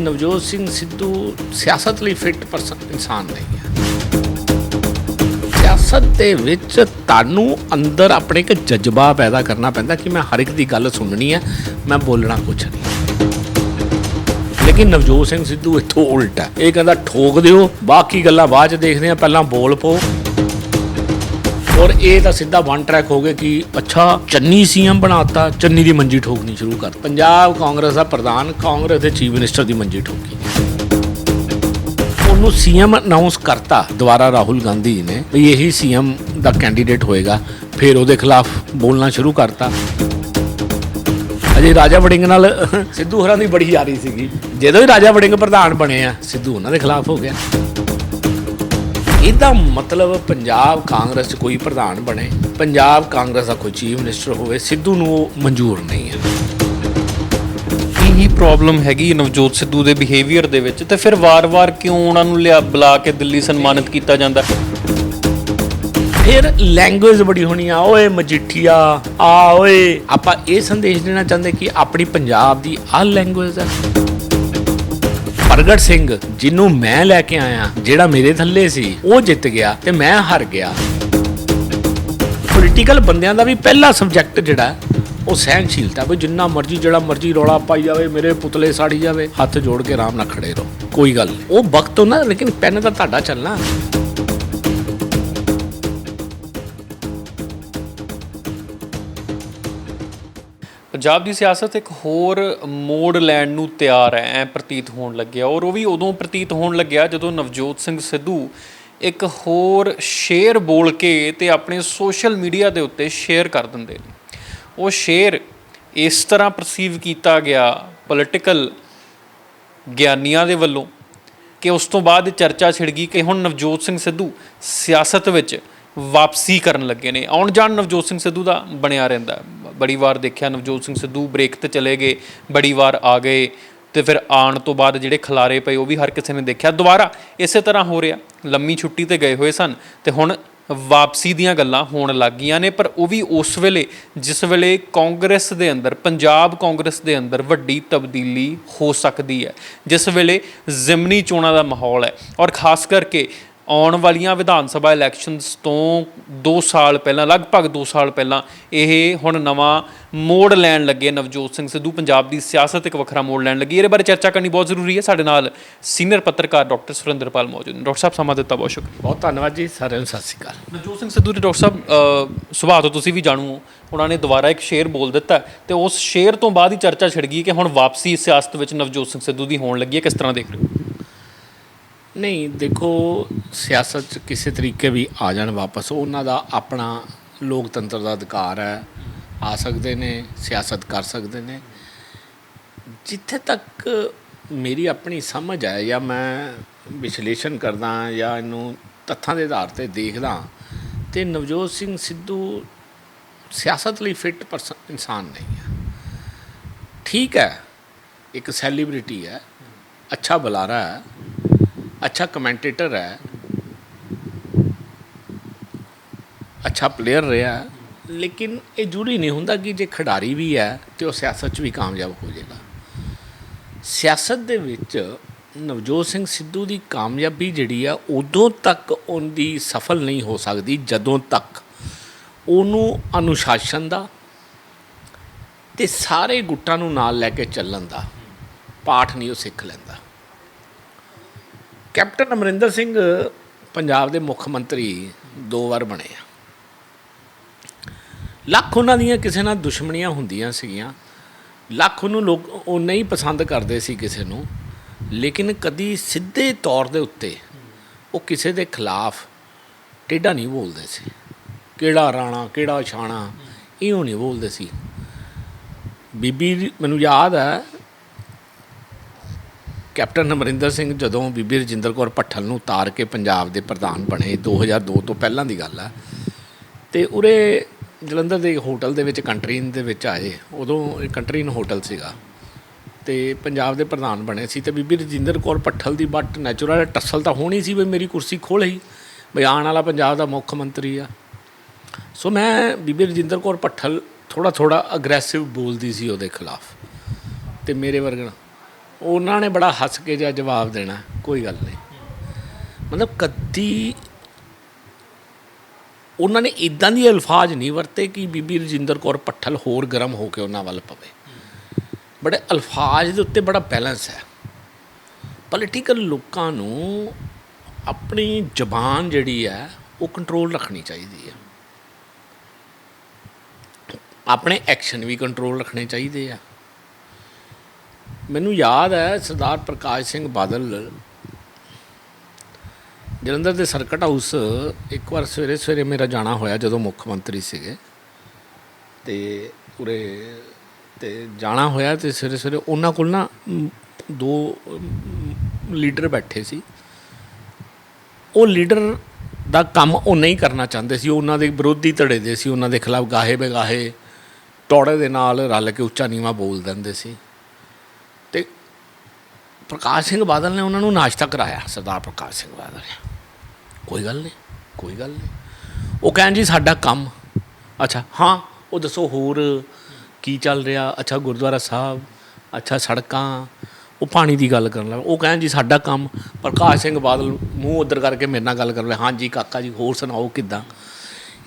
ਨਵਜੋਤ ਸਿੰਘ ਸਿੱਧੂ ਸਿਆਸਤ ਲਈ fit person ਇਨਸਾਨ ਨਹੀਂ ਹੈ। ਸਿਆਸਤ ਦੇ ਵਿੱਚ ਤੁਹਾਨੂੰ ਅੰਦਰ ਆਪਣੇ ਇੱਕ ਜਜ਼ਬਾ ਪੈਦਾ ਕਰਨਾ ਪੈਂਦਾ ਕਿ ਮੈਂ ਹਰ ਇੱਕ ਦੀ ਗੱਲ ਸੁਣਨੀ ਹੈ, ਮੈਂ ਬੋਲਣਾ ਕੁਛ ਨਹੀਂ। ਲੇਕਿਨ ਨਵਜੋਤ ਸਿੰਘ ਸਿੱਧੂ ਇੱਥੋਂ ਉਲਟ ਹੈ। ਇਹ ਕਹਿੰਦਾ, ਠੋਕ ਦਿਓ, ਬਾਕੀ ਗੱਲਾਂ ਬਾਅਦ ਚ ਦੇਖਦੇ ਆ ਪਹਿਲਾਂ ਬੋਲ ਪਓ। ਔਰ ਇਹ ਤਾਂ ਸਿੱਧਾ ਵਨ ਟਰੈਕ ਹੋ ਗਿਆ ਕਿ ਅੱਛਾ, ਚੰਨੀ ਸੀਐਮ ਬਣਾਤਾ, ਚੰਨੀ ਦੀ ਮੰਜੀ ਠੋਕਣੀ ਸ਼ੁਰੂ ਕਰ ਪੰਜਾਬ ਕਾਂਗਰਸ ਦਾ ਪ੍ਰਧਾਨ, ਕਾਂਗਰਸ ਦੇ ਚੀਫ ਮਿਨਿਸਟਰ ਦੀ ਮੰਜੀ ਠੋਕੀ। ਉਹਨੂੰ ਸੀਐਮ ਅਨਾਉਂਸ ਕਰਤਾ ਦੁਬਾਰਾ ਰਾਹੁਲ ਗਾਂਧੀ ਜੀ ਨੇ ਵੀ ਇਹੀ ਸੀਐਮ ਦਾ ਕੈਂਡੀਡੇਟ ਹੋਏਗਾ, ਫਿਰ ਉਹਦੇ ਖਿਲਾਫ ਬੋਲਣਾ ਸ਼ੁਰੂ ਕਰਤਾ। ਅਜੇ ਰਾਜਾ ਵੜਿੰਗ ਨਾਲ ਸਿੱਧੂ ਹੋਰਾਂ ਦੀ ਬੜੀ ਯਾਰੀ ਸੀਗੀ। ਜਦੋਂ ਹੀ ਰਾਜਾ ਵੜਿੰਗ ਪ੍ਰਧਾਨ ਬਣੇ ਆ, ਸਿੱਧੂ ਉਹਨਾਂ ਦੇ ਖਿਲਾਫ ਹੋ ਗਿਆ। ਇਹਦਾ ਮਤਲਬ ਪੰਜਾਬ ਕਾਂਗਰਸ 'ਚ ਕੋਈ ਪ੍ਰਧਾਨ ਬਣੇ ਪੰਜਾਬ ਕਾਂਗਰਸ ਦਾ ਕੋਈ ਚੀਫ ਮਿਨਿਸਟਰ ਹੋਵੇ ਸਿੱਧੂ ਨੂੰ ਉਹ ਮਨਜ਼ੂਰ ਨਹੀਂ ਹੈ। ਇਹੀ ਪ੍ਰੋਬਲਮ ਹੈਗੀ ਨਵਜੋਤ ਸਿੱਧੂ ਦੇ ਬਿਹੇਵੀਅਰ ਦੇ ਵਿੱਚ? ਤੇ ਫਿਰ ਵਾਰ-ਵਾਰ ਕਿਉਂ ਉਹਨਾਂ ਨੂੰ ਲਿਆ ਬੁਲਾ ਕੇ ਦਿੱਲੀ ਸਨਮਾਨਿਤ ਕੀਤਾ ਜਾਂਦਾ? ਫਿਰ ਲੈਂਗੁਏਜ ਬੜੀ ਹੋਣੀ ਆ ਓਏ ਮਜੀਠੀਆ ਆ ਓਏ। ਆਪਾਂ ਇਹ ਸੰਦੇਸ਼ ਦੇਣਾ ਚਾਹੁੰਦੇ ਕਿ ਆਪਣੀ ਪੰਜਾਬ ਦੀ ਆ ਲੈਂਗੁਏਜ ਹੈ। ਪ੍ਰਗਟ ਸਿੰਘ ਜਿਹਨੂੰ ਮੈਂ ਲੈ ਕੇ ਆਇਆ ਜਿਹੜਾ ਮੇਰੇ ਥੱਲੇ ਸੀ ਉਹ ਜਿੱਤ ਗਿਆ ਤੇ ਮੈਂ ਹਾਰ ਗਿਆ। ਪੋਲੀਟੀਕਲ ਬੰਦਿਆਂ ਦਾ ਵੀ ਪਹਿਲਾ ਸਬਜੈਕਟ ਜਿਹੜਾ ਹੈ, ਉਹ ਸਹਿਨਸ਼ੀਲਤਾ ਵੀ ਜਿੰਨਾ ਮਰਜ਼ੀ ਜਿਹੜਾ ਮਰਜ਼ੀ ਰੌਲਾ ਪਾਈ ਜਾਵੇ ਮੇਰੇ ਪੁਤਲੇ ਸਾੜੀ ਜਾਵੇ ਹੱਥ ਜੋੜ ਕੇ ਆਰਾਮ ਨਾਲ ਖੜੇ ਰਹੋ ਕੋਈ ਗੱਲ ਨਹੀਂ। ਉਹ ਵਕਤ ਹੁੰਦਾ ਲੇਕਿਨ ਪੈਨ ਤਾਂ ਤੁਹਾਡਾ ਚੱਲਣਾ। ਪੰਜਾਬ ਦੀ ਸਿਆਸਤ ਇੱਕ ਹੋਰ ਮੋੜ ਲੈਣ ਨੂੰ ਤਿਆਰ ਹੈ, ਐ ਪ੍ਰਤੀਤ ਹੋਣ ਲੱਗਿਆ। ਔਰ ਉਹ ਵੀ ਉਦੋਂ ਪ੍ਰਤੀਤ ਹੋਣ ਲੱਗਿਆ ਜਦੋਂ ਨਵਜੋਤ ਸਿੰਘ ਸਿੱਧੂ ਇੱਕ ਹੋਰ ਸ਼ੇਰ ਬੋਲ ਕੇ ਤੇ ਆਪਣੇ ਸੋਸ਼ਲ ਮੀਡੀਆ ਦੇ ਉੱਤੇ ਸ਼ੇਅਰ ਕਰ ਦਿੰਦੇ ਨੇ। ਉਹ ਸ਼ੇਅਰ ਇਸ ਤਰ੍ਹਾਂ ਪਰਸੀਵ ਕੀਤਾ ਗਿਆ ਪੋਲਿਟੀਕਲ ਗਿਆਨੀਆਂ ਦੇ ਵੱਲੋਂ ਕਿ ਉਸ ਤੋਂ ਬਾਅਦ ਚਰਚਾ ਛਿੜ ਗਈ ਕਿ ਹੁਣ ਨਵਜੋਤ ਸਿੰਘ ਸਿੱਧੂ ਸਿਆਸਤ ਵਿੱਚ ਵਾਪਸੀ ਕਰਨ ਲੱਗੇ ਨੇ। ਆਉਣ ਜਾਣ ਨਵਜੋਤ ਸਿੰਘ ਸਿੱਧੂ ਦਾ ਬਣਿਆ ਰਹਿੰਦਾ। ਬੜੀ ਵਾਰ ਦੇਖਿਆ, ਨਵਜੋਤ ਸਿੰਘ ਸਿੱਧੂ ਬ੍ਰੇਕ ਤੇ ਚਲੇ ਗਏ, ਬੜੀ ਵਾਰ ਆ ਗਏ ਤੇ ਫਿਰ ਆਉਣ ਤੋਂ ਬਾਅਦ ਜਿਹੜੇ ਖਿਲਾਰੇ ਪਏ, ਉਹ ਵੀ ਹਰ ਕਿਸੇ ਨੇ ਦੇਖਿਆ। ਦੁਬਾਰਾ ਇਸੇ ਤਰ੍ਹਾਂ ਹੋ ਰਿਹਾ, ਲੰਮੀ ਛੁੱਟੀ ਤੇ ਗਏ ਹੋਏ ਸਨ ਤੇ ਹੁਣ ਵਾਪਸੀ ਦੀਆਂ ਗੱਲਾਂ ਹੋਣ ਲੱਗ ਗਈਆਂ ਨੇ, ਪਰ ਉਹ ਵੀ ਉਸ ਵੇਲੇ, ਜਿਸ ਵੇਲੇ ਕਾਂਗਰਸ ਦੇ ਅੰਦਰ, ਪੰਜਾਬ ਕਾਂਗਰਸ ਦੇ ਅੰਦਰ ਵੱਡੀ ਤਬਦੀਲੀ ਹੋ ਸਕਦੀ ਹੈ, ਜਿਸ ਵੇਲੇ ਜ਼ਿਮਨੀ ਚੋਣਾਂ ਦਾ ਮਾਹੌਲ ਹੈ। ਔਰ ਖਾਸ ਕਰਕੇ ਆਉਣ ਵਾਲੀਆਂ ਵਿਧਾਨ ਸਭਾ ਇਲੈਕਸ਼ਨਸ ਤੋਂ 2 ਸਾਲ ਪਹਿਲਾਂ ਲਗਭਗ 2 ਸਾਲ ਪਹਿਲਾਂ ਇਹ ਹੁਣ ਨਵਾਂ ਮੋੜ ਲੈਣ ਲੱਗੇ ਨਵਜੋਤ ਸਿੰਘ ਸਿੱਧੂ। ਪੰਜਾਬ ਦੀ ਸਿਆਸਤ ਇੱਕ ਵੱਖਰਾ ਮੋੜ ਲੈਣ ਲੱਗੀ। ਇਹਦੇ ਬਾਰੇ ਚਰਚਾ ਕਰਨੀ ਬਹੁਤ ਜ਼ਰੂਰੀ ਹੈ। ਸਾਡੇ ਨਾਲ ਸੀਨੀਅਰ ਪੱਤਰਕਾਰ ਡਾਕਟਰ ਸੁਰਿੰਦਰਪਾਲ ਮੌਜੂਦ ਨੇ। ਡਾਕਟਰ ਸਾਹਿਬ ਸਮਾਂ ਦਿੱਤਾ ਬਹੁਤ ਸ਼ੁਕਰੀਆ। ਬਹੁਤ ਧੰਨਵਾਦ ਜੀ ਸਾਰਿਆਂ ਨੂੰ ਸਤਿ ਸ਼੍ਰੀ ਅਕਾਲ। ਨਵਜੋਤ ਸਿੰਘ ਸਿੱਧੂ ਦੇ ਡਾਕਟਰ ਸਾਹਿਬ ਸੁਭਾਅ ਤੋਂ ਤੁਸੀਂ ਵੀ ਜਾਣੂ ਹੋ। ਉਹਨਾਂ ਨੇ ਦੁਬਾਰਾ ਇੱਕ ਸ਼ੇਰ ਬੋਲ ਦਿੱਤਾ ਤੇ ਉਸ ਸ਼ੇਰ ਤੋਂ ਬਾਅਦ ਹੀ ਚਰਚਾ ਛਿੜ ਗਈ ਕਿ ਹੁਣ ਵਾਪਸੀ ਸਿਆਸਤ ਵਿੱਚ ਨਵਜੋਤ ਸਿੰਘ ਸਿੱਧੂ ਦੀ ਹੋਣ ਲੱਗੀ ਹੈ। ਕਿਸ ਤਰ੍ਹਾਂ ਦੇਖ ਰਹੇ ਹੋ? ਨਹੀਂ, ਦੇਖੋ, ਸਿਆਸਤ 'ਚ ਕਿਸੇ ਤਰੀਕੇ ਵੀ ਆ ਜਾਣ ਵਾਪਸ, ਉਹਨਾਂ ਦਾ ਆਪਣਾ ਲੋਕਤੰਤਰ ਦਾ ਅਧਿਕਾਰ ਹੈ। ਆ ਸਕਦੇ ਨੇ, ਸਿਆਸਤ ਕਰ ਸਕਦੇ ਨੇ। ਜਿੱਥੇ ਤੱਕ ਮੇਰੀ ਆਪਣੀ ਸਮਝ ਹੈ ਜਾਂ ਮੈਂ ਵਿਸ਼ਲੇਸ਼ਣ ਕਰਦਾ ਜਾਂ ਇਹਨੂੰ ਤੱਥਾਂ ਦੇ ਆਧਾਰ ਤੇ ਦੇਖਦਾ ਤੇ ਨਵਜੋਤ ਸਿੰਘ ਸਿੱਧੂ ਸਿਆਸਤ ਲਈ ਫਿੱਟ ਪਰਸਨ ਇਨਸਾਨ ਨਹੀਂ ਹੈ। ਠੀਕ ਹੈ, ਇੱਕ ਸੈਲੀਬ੍ਰਿਟੀ ਹੈ, ਅੱਛਾ ਬੁਲਾਰਾ ਹੈ अच्छा कमेंटेटर है ਅੱਛਾ ਪਲੇਅਰ ਰਿਹਾ ਲੇਕਿਨ ਇਹ ਜ਼ਰੂਰੀ ਨਹੀਂ ਹੁੰਦਾ ਕਿ ਜੇ ਖਿਡਾਰੀ ਵੀ ਹੈ ਤੇ ਉਹ ਸਿਆਸਤ 'ਚ ਵੀ ਕਾਮਯਾਬ ਹੋ ਜਾਏਗਾ ਸਿਆਸਤ ਦੇ ਵਿੱਚ ਨਵਜੋਤ ਸਿੰਘ ਸਿੱਧੂ ਦੀ ਕਾਮਯਾਬੀ ਜਿਹੜੀ ਆ ਉਦੋਂ ਤੱਕ ਉਹਦੀ ਸਫਲ ਨਹੀਂ ਹੋ ਸਕਦੀ ਜਦੋਂ ਤੱਕ ਉਹਨੂੰ ਅਨੁਸ਼ਾਸਨ ਦਾ ਤੇ ਸਾਰੇ ਗੁੱਟਾਂ ਨੂੰ ਨਾਲ ਲੈ ਕੇ ਚੱਲਣ ਦਾ ਪਾਠ ਨਹੀਂ ਉਹ ਸਿੱਖ ਲੈਂਦਾ ਕੈਪਟਨ ਅਮਰਿੰਦਰ ਸਿੰਘ ਪੰਜਾਬ ਦੇ ਮੁੱਖ ਮੰਤਰੀ ਦੋ ਵਾਰ ਬਣੇ ਆ। ਲੱਖ ਉਹਨਾਂ ਦੀਆਂ ਕਿਸੇ ਨਾਲ ਦੁਸ਼ਮਣੀਆਂ ਹੁੰਦੀਆਂ ਸੀਗੀਆਂ। ਲੱਖ ਉਹਨੂੰ ਲੋਕ ਉਹ ਨਹੀਂ ਪਸੰਦ ਕਰਦੇ ਸੀ ਕਿਸੇ ਨੂੰ। ਲੇਕਿਨ ਕਦੀ ਸਿੱਧੇ ਤੌਰ ਦੇ ਉੱਤੇ ਉਹ ਕਿਸੇ ਦੇ ਖਿਲਾਫ ਟੇਢਾ ਨਹੀਂ ਬੋਲਦੇ ਸੀ। ਕਿਹੜਾ ਰਾਣਾ, ਕਿਹੜਾ ਛਾਣਾ ਇਹੋ ਨਹੀਂ ਬੋਲਦੇ ਸੀ। ਬੀਬੀ ਮੈਨੂੰ ਯਾਦ ਹੈ ਕੈਪਟਨ ਅਮਰਿੰਦਰ ਸਿੰਘ ਜਦੋਂ ਬੀਬੀ ਰਜਿੰਦਰ ਕੌਰ ਭੱਠਲ ਨੂੰ ਉਤਾਰ ਕੇ ਪੰਜਾਬ ਦੇ ਪ੍ਰਧਾਨ ਬਣੇ 2002 ਤੋਂ ਪਹਿਲਾਂ ਦੀ ਗੱਲ ਆ, ਤੇ ਉਰੇ ਜਲੰਧਰ ਦੇ ਹੋਟਲ ਦੇ ਵਿੱਚ ਕੰਟਰੀਨ ਦੇ ਵਿੱਚ ਆਏ, ਉਦੋਂ ਇਹ ਕੰਟਰੀਨ ਹੋਟਲ ਸੀਗਾ, ਤੇ ਪੰਜਾਬ ਦੇ ਪ੍ਰਧਾਨ ਬਣੇ ਸੀ, ਤੇ ਬੀਬੀ ਰਜਿੰਦਰ ਕੌਰ ਭੱਠਲ ਦੀ ਬਟ ਨੈਚੁਰਲ ਟੱਸਲ ਤਾਂ ਹੋਣੀ ਸੀ ਵੀ ਮੇਰੀ ਕੁਰਸੀ ਖੋਲ ਹੀ ਵੀ ਵਾਲਾ ਪੰਜਾਬ ਦਾ ਮੁੱਖ ਮੰਤਰੀ ਆ। ਸੋ ਮੈਂ ਬੀਬੀ ਰਜਿੰਦਰ ਕੌਰ ਭੱਠਲ ਥੋੜਾ ਥੋੜਾ ਅਗਰੈਸਿਵ ਬੋਲਦੀ ਸੀ ਉਹਦੇ ਖਿਲਾਫ, ਤੇ ਮੇਰੇ ਵਰਗਣ ਉਹਨਾਂ ਨੇ ਬੜਾ ਹੱਸ ਕੇ ਜਿਹਾ ਜਵਾਬ ਦੇਣਾ, ਕੋਈ ਗੱਲ ਨਹੀਂ। ਮਤਲਬ ਕਦੀ ਉਹਨਾਂ ਨੇ ਇਦਾਂ ਦੀ ਅਲਫਾਜ਼ ਨਹੀਂ ਵਰਤੇ ਕਿ ਬੀਬੀ ਰਜਿੰਦਰ ਕੌਰ ਪੱਠਲ ਹੋਰ ਗਰਮ ਹੋ ਕੇ ਉਹਨਾਂ ਵੱਲ ਪਵੇ। ਬੜੇ ਅਲਫਾਜ਼ ਦੇ ਉੱਤੇ ਬੜਾ ਬੈਲੈਂਸ ਹੈ। ਪੋਲੀਟੀਕਲ ਲੋਕਾਂ ਨੂੰ ਆਪਣੀ ਜ਼ਬਾਨ ਜਿਹੜੀ ਹੈ, ਉਹ ਕੰਟਰੋਲ ਰੱਖਣੀ ਚਾਹੀਦੀ ਹੈ। ਆਪਣੇ ਐਕਸ਼ਨ ਵੀ ਕੰਟਰੋਲ ਰੱਖਣੇ ਚਾਹੀਦੇ ਆ। ਮੈਨੂੰ ਯਾਦ ਹੈ ਸਰਦਾਰ ਪ੍ਰਕਾਸ਼ ਸਿੰਘ ਬਾਦਲ, ਜਲੰਧਰ ਦੇ ਸਰਕਟ ਹਾਊਸ, ਇੱਕ ਵਾਰ ਸਵੇਰੇ ਸਵੇਰੇ ਮੇਰਾ ਜਾਣਾ ਹੋਇਆ ਜਦੋਂ ਮੁੱਖ ਮੰਤਰੀ ਸੀਗੇ। ਤੇ ਉਰੇ ਤੇ ਜਾਣਾ ਹੋਇਆ ਤੇ ਸਵੇਰੇ ਸਵੇਰੇ ਉਹਨਾਂ ਕੋਲ ਨਾ ਦੋ ਲੀਡਰ ਬੈਠੇ ਸੀ। ਉਹ ਲੀਡਰ ਦਾ ਕੰਮ ਉਹ ਨਹੀਂ ਕਰਨਾ ਚਾਹੁੰਦੇ ਸੀ। ਉਹਨਾਂ ਦੇ ਵਿਰੋਧੀ ਧੜੇ ਦੇ ਸੀ। ਉਹਨਾਂ ਦੇ ਖਿਲਾਫ ਗਾਹੇ ਬਗਾਹੇ ਟੋੜੇ ਦੇ ਨਾਲ ਰਲ ਕੇ ਉੱਚਾ ਨੀਵਾ ਬੋਲ ਦਿੰਦੇ ਸੀ। ਪ੍ਰਕਾਸ਼ ਸਿੰਘ ਬਾਦਲ ਨੇ ਉਹਨਾਂ ਨੂੰ ਨਾਸ਼ਤਾ ਕਰਾਇਆ, ਸਰਦਾਰ ਪ੍ਰਕਾਸ਼ ਸਿੰਘ ਬਾਦਲ ਨੇ। ਕੋਈ ਗੱਲ ਨਹੀਂ, ਕੋਈ ਗੱਲ ਨਹੀਂ। ਉਹ ਕਹਿਣ ਜੀ ਸਾਡਾ ਕੰਮ। ਅੱਛਾ, ਹਾਂ, ਉਹ ਦੱਸੋ ਹੋਰ ਕੀ ਚੱਲ ਰਿਹਾ? ਅੱਛਾ, ਗੁਰਦੁਆਰਾ ਸਾਹਿਬ, ਅੱਛਾ, ਸੜਕਾਂ, ਉਹ ਪਾਣੀ ਦੀ ਗੱਲ ਕਰਨ ਲੱਗਾ ਉਹ ਕਹਿਣ ਜੀ ਸਾਡਾ ਕੰਮ। ਪ੍ਰਕਾਸ਼ ਸਿੰਘ ਬਾਦਲ ਮੂੰਹ ਉਧਰ ਕਰਕੇ ਮੇਰੇ ਨਾਲ ਗੱਲ ਕਰ ਲਿਆ ਹਾਂਜੀ ਕਾਕਾ ਜੀ, ਹੋਰ ਸੁਣਾਓ ਕਿੱਦਾਂ?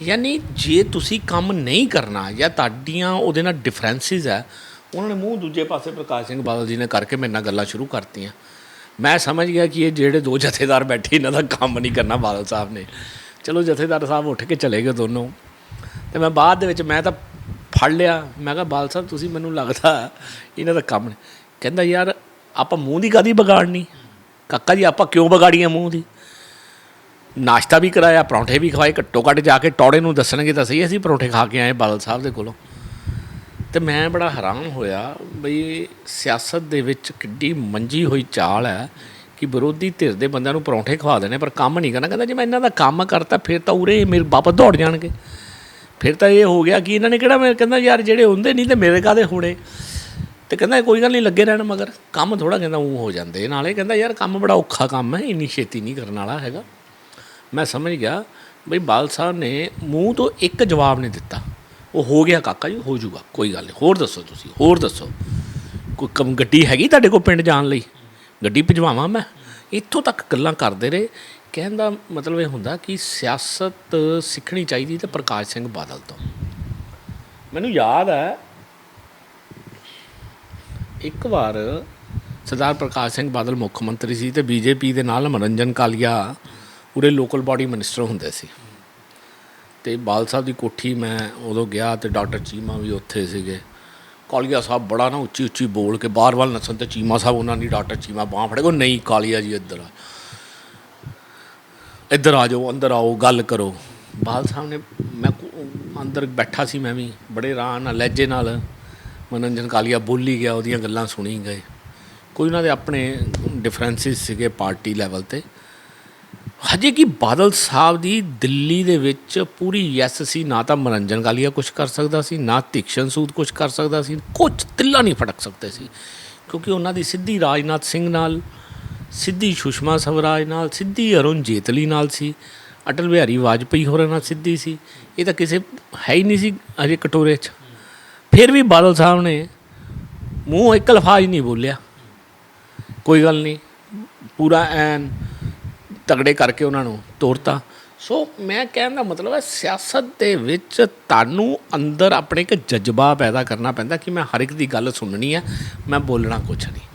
ਯਾਨੀ ਜੇ ਤੁਸੀਂ ਕੰਮ ਨਹੀਂ ਕਰਨਾ ਜਾਂ ਤੁਹਾਡੀਆਂ ਉਹਦੇ ਨਾਲ ਡਿਫਰੈਂਸਿਸ ਹੈ ਉਹਨਾਂ ਨੇ ਮੂੰਹ ਦੂਜੇ ਪਾਸੇ ਪ੍ਰਕਾਸ਼ ਸਿੰਘ ਬਾਦਲ ਜੀ ਨੇ ਕਰਕੇ ਮੇਰੇ ਨਾਲ ਗੱਲਾਂ ਸ਼ੁਰੂ ਕਰਤੀਆਂ। ਮੈਂ ਸਮਝ ਗਿਆ ਕਿ ਇਹ ਜਿਹੜੇ ਦੋ ਜਥੇਦਾਰ ਬੈਠੇ, ਇਹਨਾਂ ਦਾ ਕੰਮ ਨਹੀਂ ਕਰਨਾ ਬਾਦਲ ਸਾਹਿਬ ਨੇ। ਚਲੋ ਜਥੇਦਾਰ ਸਾਹਿਬ ਉੱਠ ਕੇ ਚਲੇ ਗਏ ਦੋਨੋਂ। ਤੇ ਮੈਂ ਬਾਅਦ ਦੇ ਵਿੱਚ ਮੈਂ ਤਾਂ ਫੜ ਲਿਆ। ਮੈਂ ਕਿਹਾ, ਬਾਦਲ ਸਾਹਿਬ, ਤੁਸੀਂ ਮੈਨੂੰ ਲੱਗਦਾ ਇਹਨਾਂ ਦਾ ਕੰਮ ਨਹੀਂ। ਕਹਿੰਦਾ, ਯਾਰ, ਆਪਾਂ ਮੂੰਹ ਦੀ ਕਾਦੀ ਵਿਗਾੜਨੀ? ਕਾਕਾ ਜੀ, ਆਪਾਂ ਕਿਉਂ ਵਿਗਾੜੀਆਂ ਮੂੰਹ ਦੀ? ਨਾਸ਼ਤਾ ਵੀ ਕਰਾਇਆ, ਪਰੌਂਠੇ ਵੀ ਖਵਾਏ, ਘੱਟੋ ਘੱਟ ਜਾ ਕੇ ਟੌੜੇ ਨੂੰ ਦੱਸਣਗੇ ਤਾਂ ਸਹੀ, ਅਸੀਂ ਪਰੌਂਠੇ ਖਾ ਕੇ ਆਏ ਬਾਦਲ ਸਾਹਿਬ ਦੇ ਕੋਲੋਂ। ਤੇ ਮੈਂ ਬੜਾ ਹੈਰਾਨ ਹੋਇਆ ਬਈ ਸਿਆਸਤ ਦੇ ਵਿੱਚ ਕਿੱਡੀ ਮੰਜੀ ਹੋਈ ਚਾਲ ਹੈ ਕਿ ਵਿਰੋਧੀ ਧਿਰ ਦੇ ਬੰਦਿਆਂ ਨੂੰ ਪਰੌਂਠੇ ਖਵਾ ਦੇਣੇ, ਪਰ ਕੰਮ ਨਹੀਂ ਕਰਨਾ। ਕਹਿੰਦਾ ਜੇ ਮੈਂ ਇਹਨਾਂ ਦਾ ਕੰਮ ਕਰਤਾ, ਫਿਰ ਤਾਂ ਉਰੇ ਮੇਰੇ ਵਾਪਸ ਦੌੜ ਜਾਣਗੇ। ਫਿਰ ਤਾਂ ਇਹ ਹੋ ਗਿਆ ਕਿ ਇਹਨਾਂ ਨੇ ਕਿਹੜਾ ਮੈਂ ਕਹਿੰਦਾ ਯਾਰ ਜਿਹੜੇ ਹੁੰਦੇ ਨਹੀਂ ਤੇ ਮੇਰੇ ਕਾਦੇ ਹੋਣੇ? ਤੇ ਕਹਿੰਦਾ ਕੋਈ ਗੱਲ ਨਹੀਂ, ਲੱਗੇ ਰਹਿਣ ਮਗਰ। ਕੰਮ ਥੋੜਾ ਕਹਿੰਦਾ ਉਹ ਹੋ ਜਾਂਦੇ। ਨਾਲੇ ਕਹਿੰਦਾ ਯਾਰ ਕੰਮ ਬੜਾ ਔਖਾ ਕੰਮ ਹੈ, ਇੰਨੀ ਛੇਤੀ ਨਹੀਂ ਕਰਨ ਵਾਲਾ ਹੈਗਾ। ਮੈਂ ਸਮਝ ਗਿਆ ਬਈ ਬਾਲ ਸਾਹਿਬ ਨੇ ਮੂੰਹ ਤੋਂ ਇੱਕ ਜਵਾਬ ਨਹੀਂ ਦਿੱਤਾ। ਉਹ ਹੋ ਗਿਆ ਕਾਕਾ ਜੀ, ਹੋ ਜੂਗਾ ਕੋਈ ਗੱਲ ਨਹੀਂ। ਹੋਰ ਦੱਸੋ ਤੁਸੀਂ, ਹੋਰ ਦੱਸੋ। ਕੋਈ ਕੰਮ, ਗੱਡੀ ਹੈਗੀ ਤੁਹਾਡੇ ਕੋਲ ਪਿੰਡ ਜਾਣ ਲਈ? ਗੱਡੀ ਭਿਜਵਾਵਾਂ ਮੈਂ? ਇੱਥੋਂ ਤੱਕ ਗੱਲਾਂ ਕਰਦੇ ਰਹੇ। ਕਹਿਣ ਦਾ ਮਤਲਬ ਇਹ ਹੁੰਦਾ ਕਿ ਸਿਆਸਤ ਸਿੱਖਣੀ ਚਾਹੀਦੀ ਤੇ ਪ੍ਰਕਾਸ਼ ਸਿੰਘ ਬਾਦਲ ਤੋਂ। ਮੈਨੂੰ ਯਾਦ ਹੈ, ਇੱਕ ਵਾਰ ਸਰਦਾਰ ਪ੍ਰਕਾਸ਼ ਸਿੰਘ ਬਾਦਲ ਮੁੱਖ ਮੰਤਰੀ ਸੀ ਤੇ ਬੀਜੇਪੀ ਦੇ ਨਾਲ ਮਨੋਰੰਜਨ ਕਾਲੀਆ ਉਰੇ ਲੋਕਲ ਬਾਡੀ ਮਿਨਿਸਟਰ ਹੁੰਦੇ ਸੀ। ਤੇ ਬਾਲ ਸਾਹਿਬ ਦੀ ਕੋਠੀ ਮੈਂ ਉਦੋਂ ਗਿਆ ਤੇ ਡਾਕਟਰ ਚੀਮਾ ਵੀ ਉੱਥੇ ਸੀਗੇ। ਕਾਲੀਆ ਸਾਹਿਬ ਬੜਾ ਨਾ ਉੱਚੀ ਉੱਚੀ ਬੋਲ ਕੇ ਬਾਹਰ ਵੱਲ ਨਸਣ ਤੇ ਚੀਮਾ ਸਾਹਿਬ ਉਹਨਾਂ ਦੀ ਡਾਕਟਰ ਚੀਮਾ ਬਾਹ ਫੜੇ ਕੋ ਨਹੀਂ ਕਾਲੀਆ ਜੀ ਇੱਧਰ ਆ। ਇੱਧਰ ਆ ਜਾਓ, ਅੰਦਰ ਆਓ, ਗੱਲ ਕਰੋ। ਬਾਲ ਸਾਹਿਬ ਨੇ ਮੈਂ ਅੰਦਰ ਬੈਠਾ ਸੀ ਮੈਂ ਵੀ, ਬੜੇ ਆਰਾਮ ਨਾਲ, ਲਹਿਜੇ ਨਾਲ ਮਨੋਰੰਜਨ ਕਾਲੀਆ ਬੋਲੀ ਗਿਆ, ਉਹਦੀਆਂ ਗੱਲਾਂ ਸੁਣੀ ਗਏ। ਕੋਈ ਉਹਨਾਂ ਦੇ ਆਪਣੇ ਡਿਫਰੈਂਸਿਸ ਸੀਗੇ ਪਾਰਟੀ ਲੈਵਲ ਤੇ। ਹਜੇ ਕਿ ਬਾਦਲ ਸਾਹਿਬ ਦੀ ਦਿੱਲੀ ਦੇ ਵਿੱਚ ਪੂਰੀ ਯੈਸ ਸੀ, ਨਾ ਤਾਂ ਮਨੋਰੰਜਨ ਗਾਲੀਆ ਕੁਝ ਕਰ ਸਕਦਾ ਸੀ, ਨਾ ਤੀਕਸ਼ਣ ਸੂਦ ਕੁਝ ਕਰ ਸਕਦਾ ਸੀ ਕੁਝ ਤਿੱਲਾ ਨਹੀਂ ਫੜਕ ਸਕਦੇ ਸੀ। ਕਿਉਂਕਿ ਉਹਨਾਂ ਦੀ ਸਿੱਧੀ ਰਾਜਨਾਥ ਸਿੰਘ ਨਾਲ, ਸਿੱਧੀ ਸੁਸ਼ਮਾ ਸਵਰਾਜ ਨਾਲ, ਸਿੱਧੀ ਅਰੁਣ ਜੇਤਲੀ ਨਾਲ ਸੀ। ਅਟਲ ਬਿਹਾਰੀ ਵਾਜਪੇਈ ਹੋਰਾਂ ਨਾਲ ਸਿੱਧੀ ਸੀ। ਇਹ ਤਾਂ ਕਿਸੇ ਹੈ ਹੀ ਨਹੀਂ ਸੀ ਅਜੇ ਕਟੋਰੇ 'ਚ। ਫਿਰ ਵੀ ਬਾਦਲ ਸਾਹਿਬ ਨੇ ਮੂੰਹ ਇੱਕ ਲਫਾਜ਼ ਨਹੀਂ ਬੋਲਿਆ। ਕੋਈ ਗੱਲ ਨਹੀਂ, ਪੂਰਾ ਐਨ ਤਗੜੇ ਕਰਕੇ ਉਹਨਾਂ ਨੂੰ ਤੋਰਤਾ। ਸੋ ਮੈਂ ਕਹਿਣ ਦਾ ਮਤਲਬ ਹੈ, ਸਿਆਸਤ ਦੇ ਵਿੱਚ ਤੁਹਾਨੂੰ ਅੰਦਰ ਆਪਣੇ ਇੱਕ ਜਜ਼ਬਾ ਪੈਦਾ ਕਰਨਾ ਪੈਂਦਾ ਕਿ ਮੈਂ ਹਰ ਇੱਕ ਦੀ ਗੱਲ ਸੁਣਨੀ ਹੈ, ਮੈਂ ਬੋਲਣਾ ਕੁਝ ਨਹੀਂ।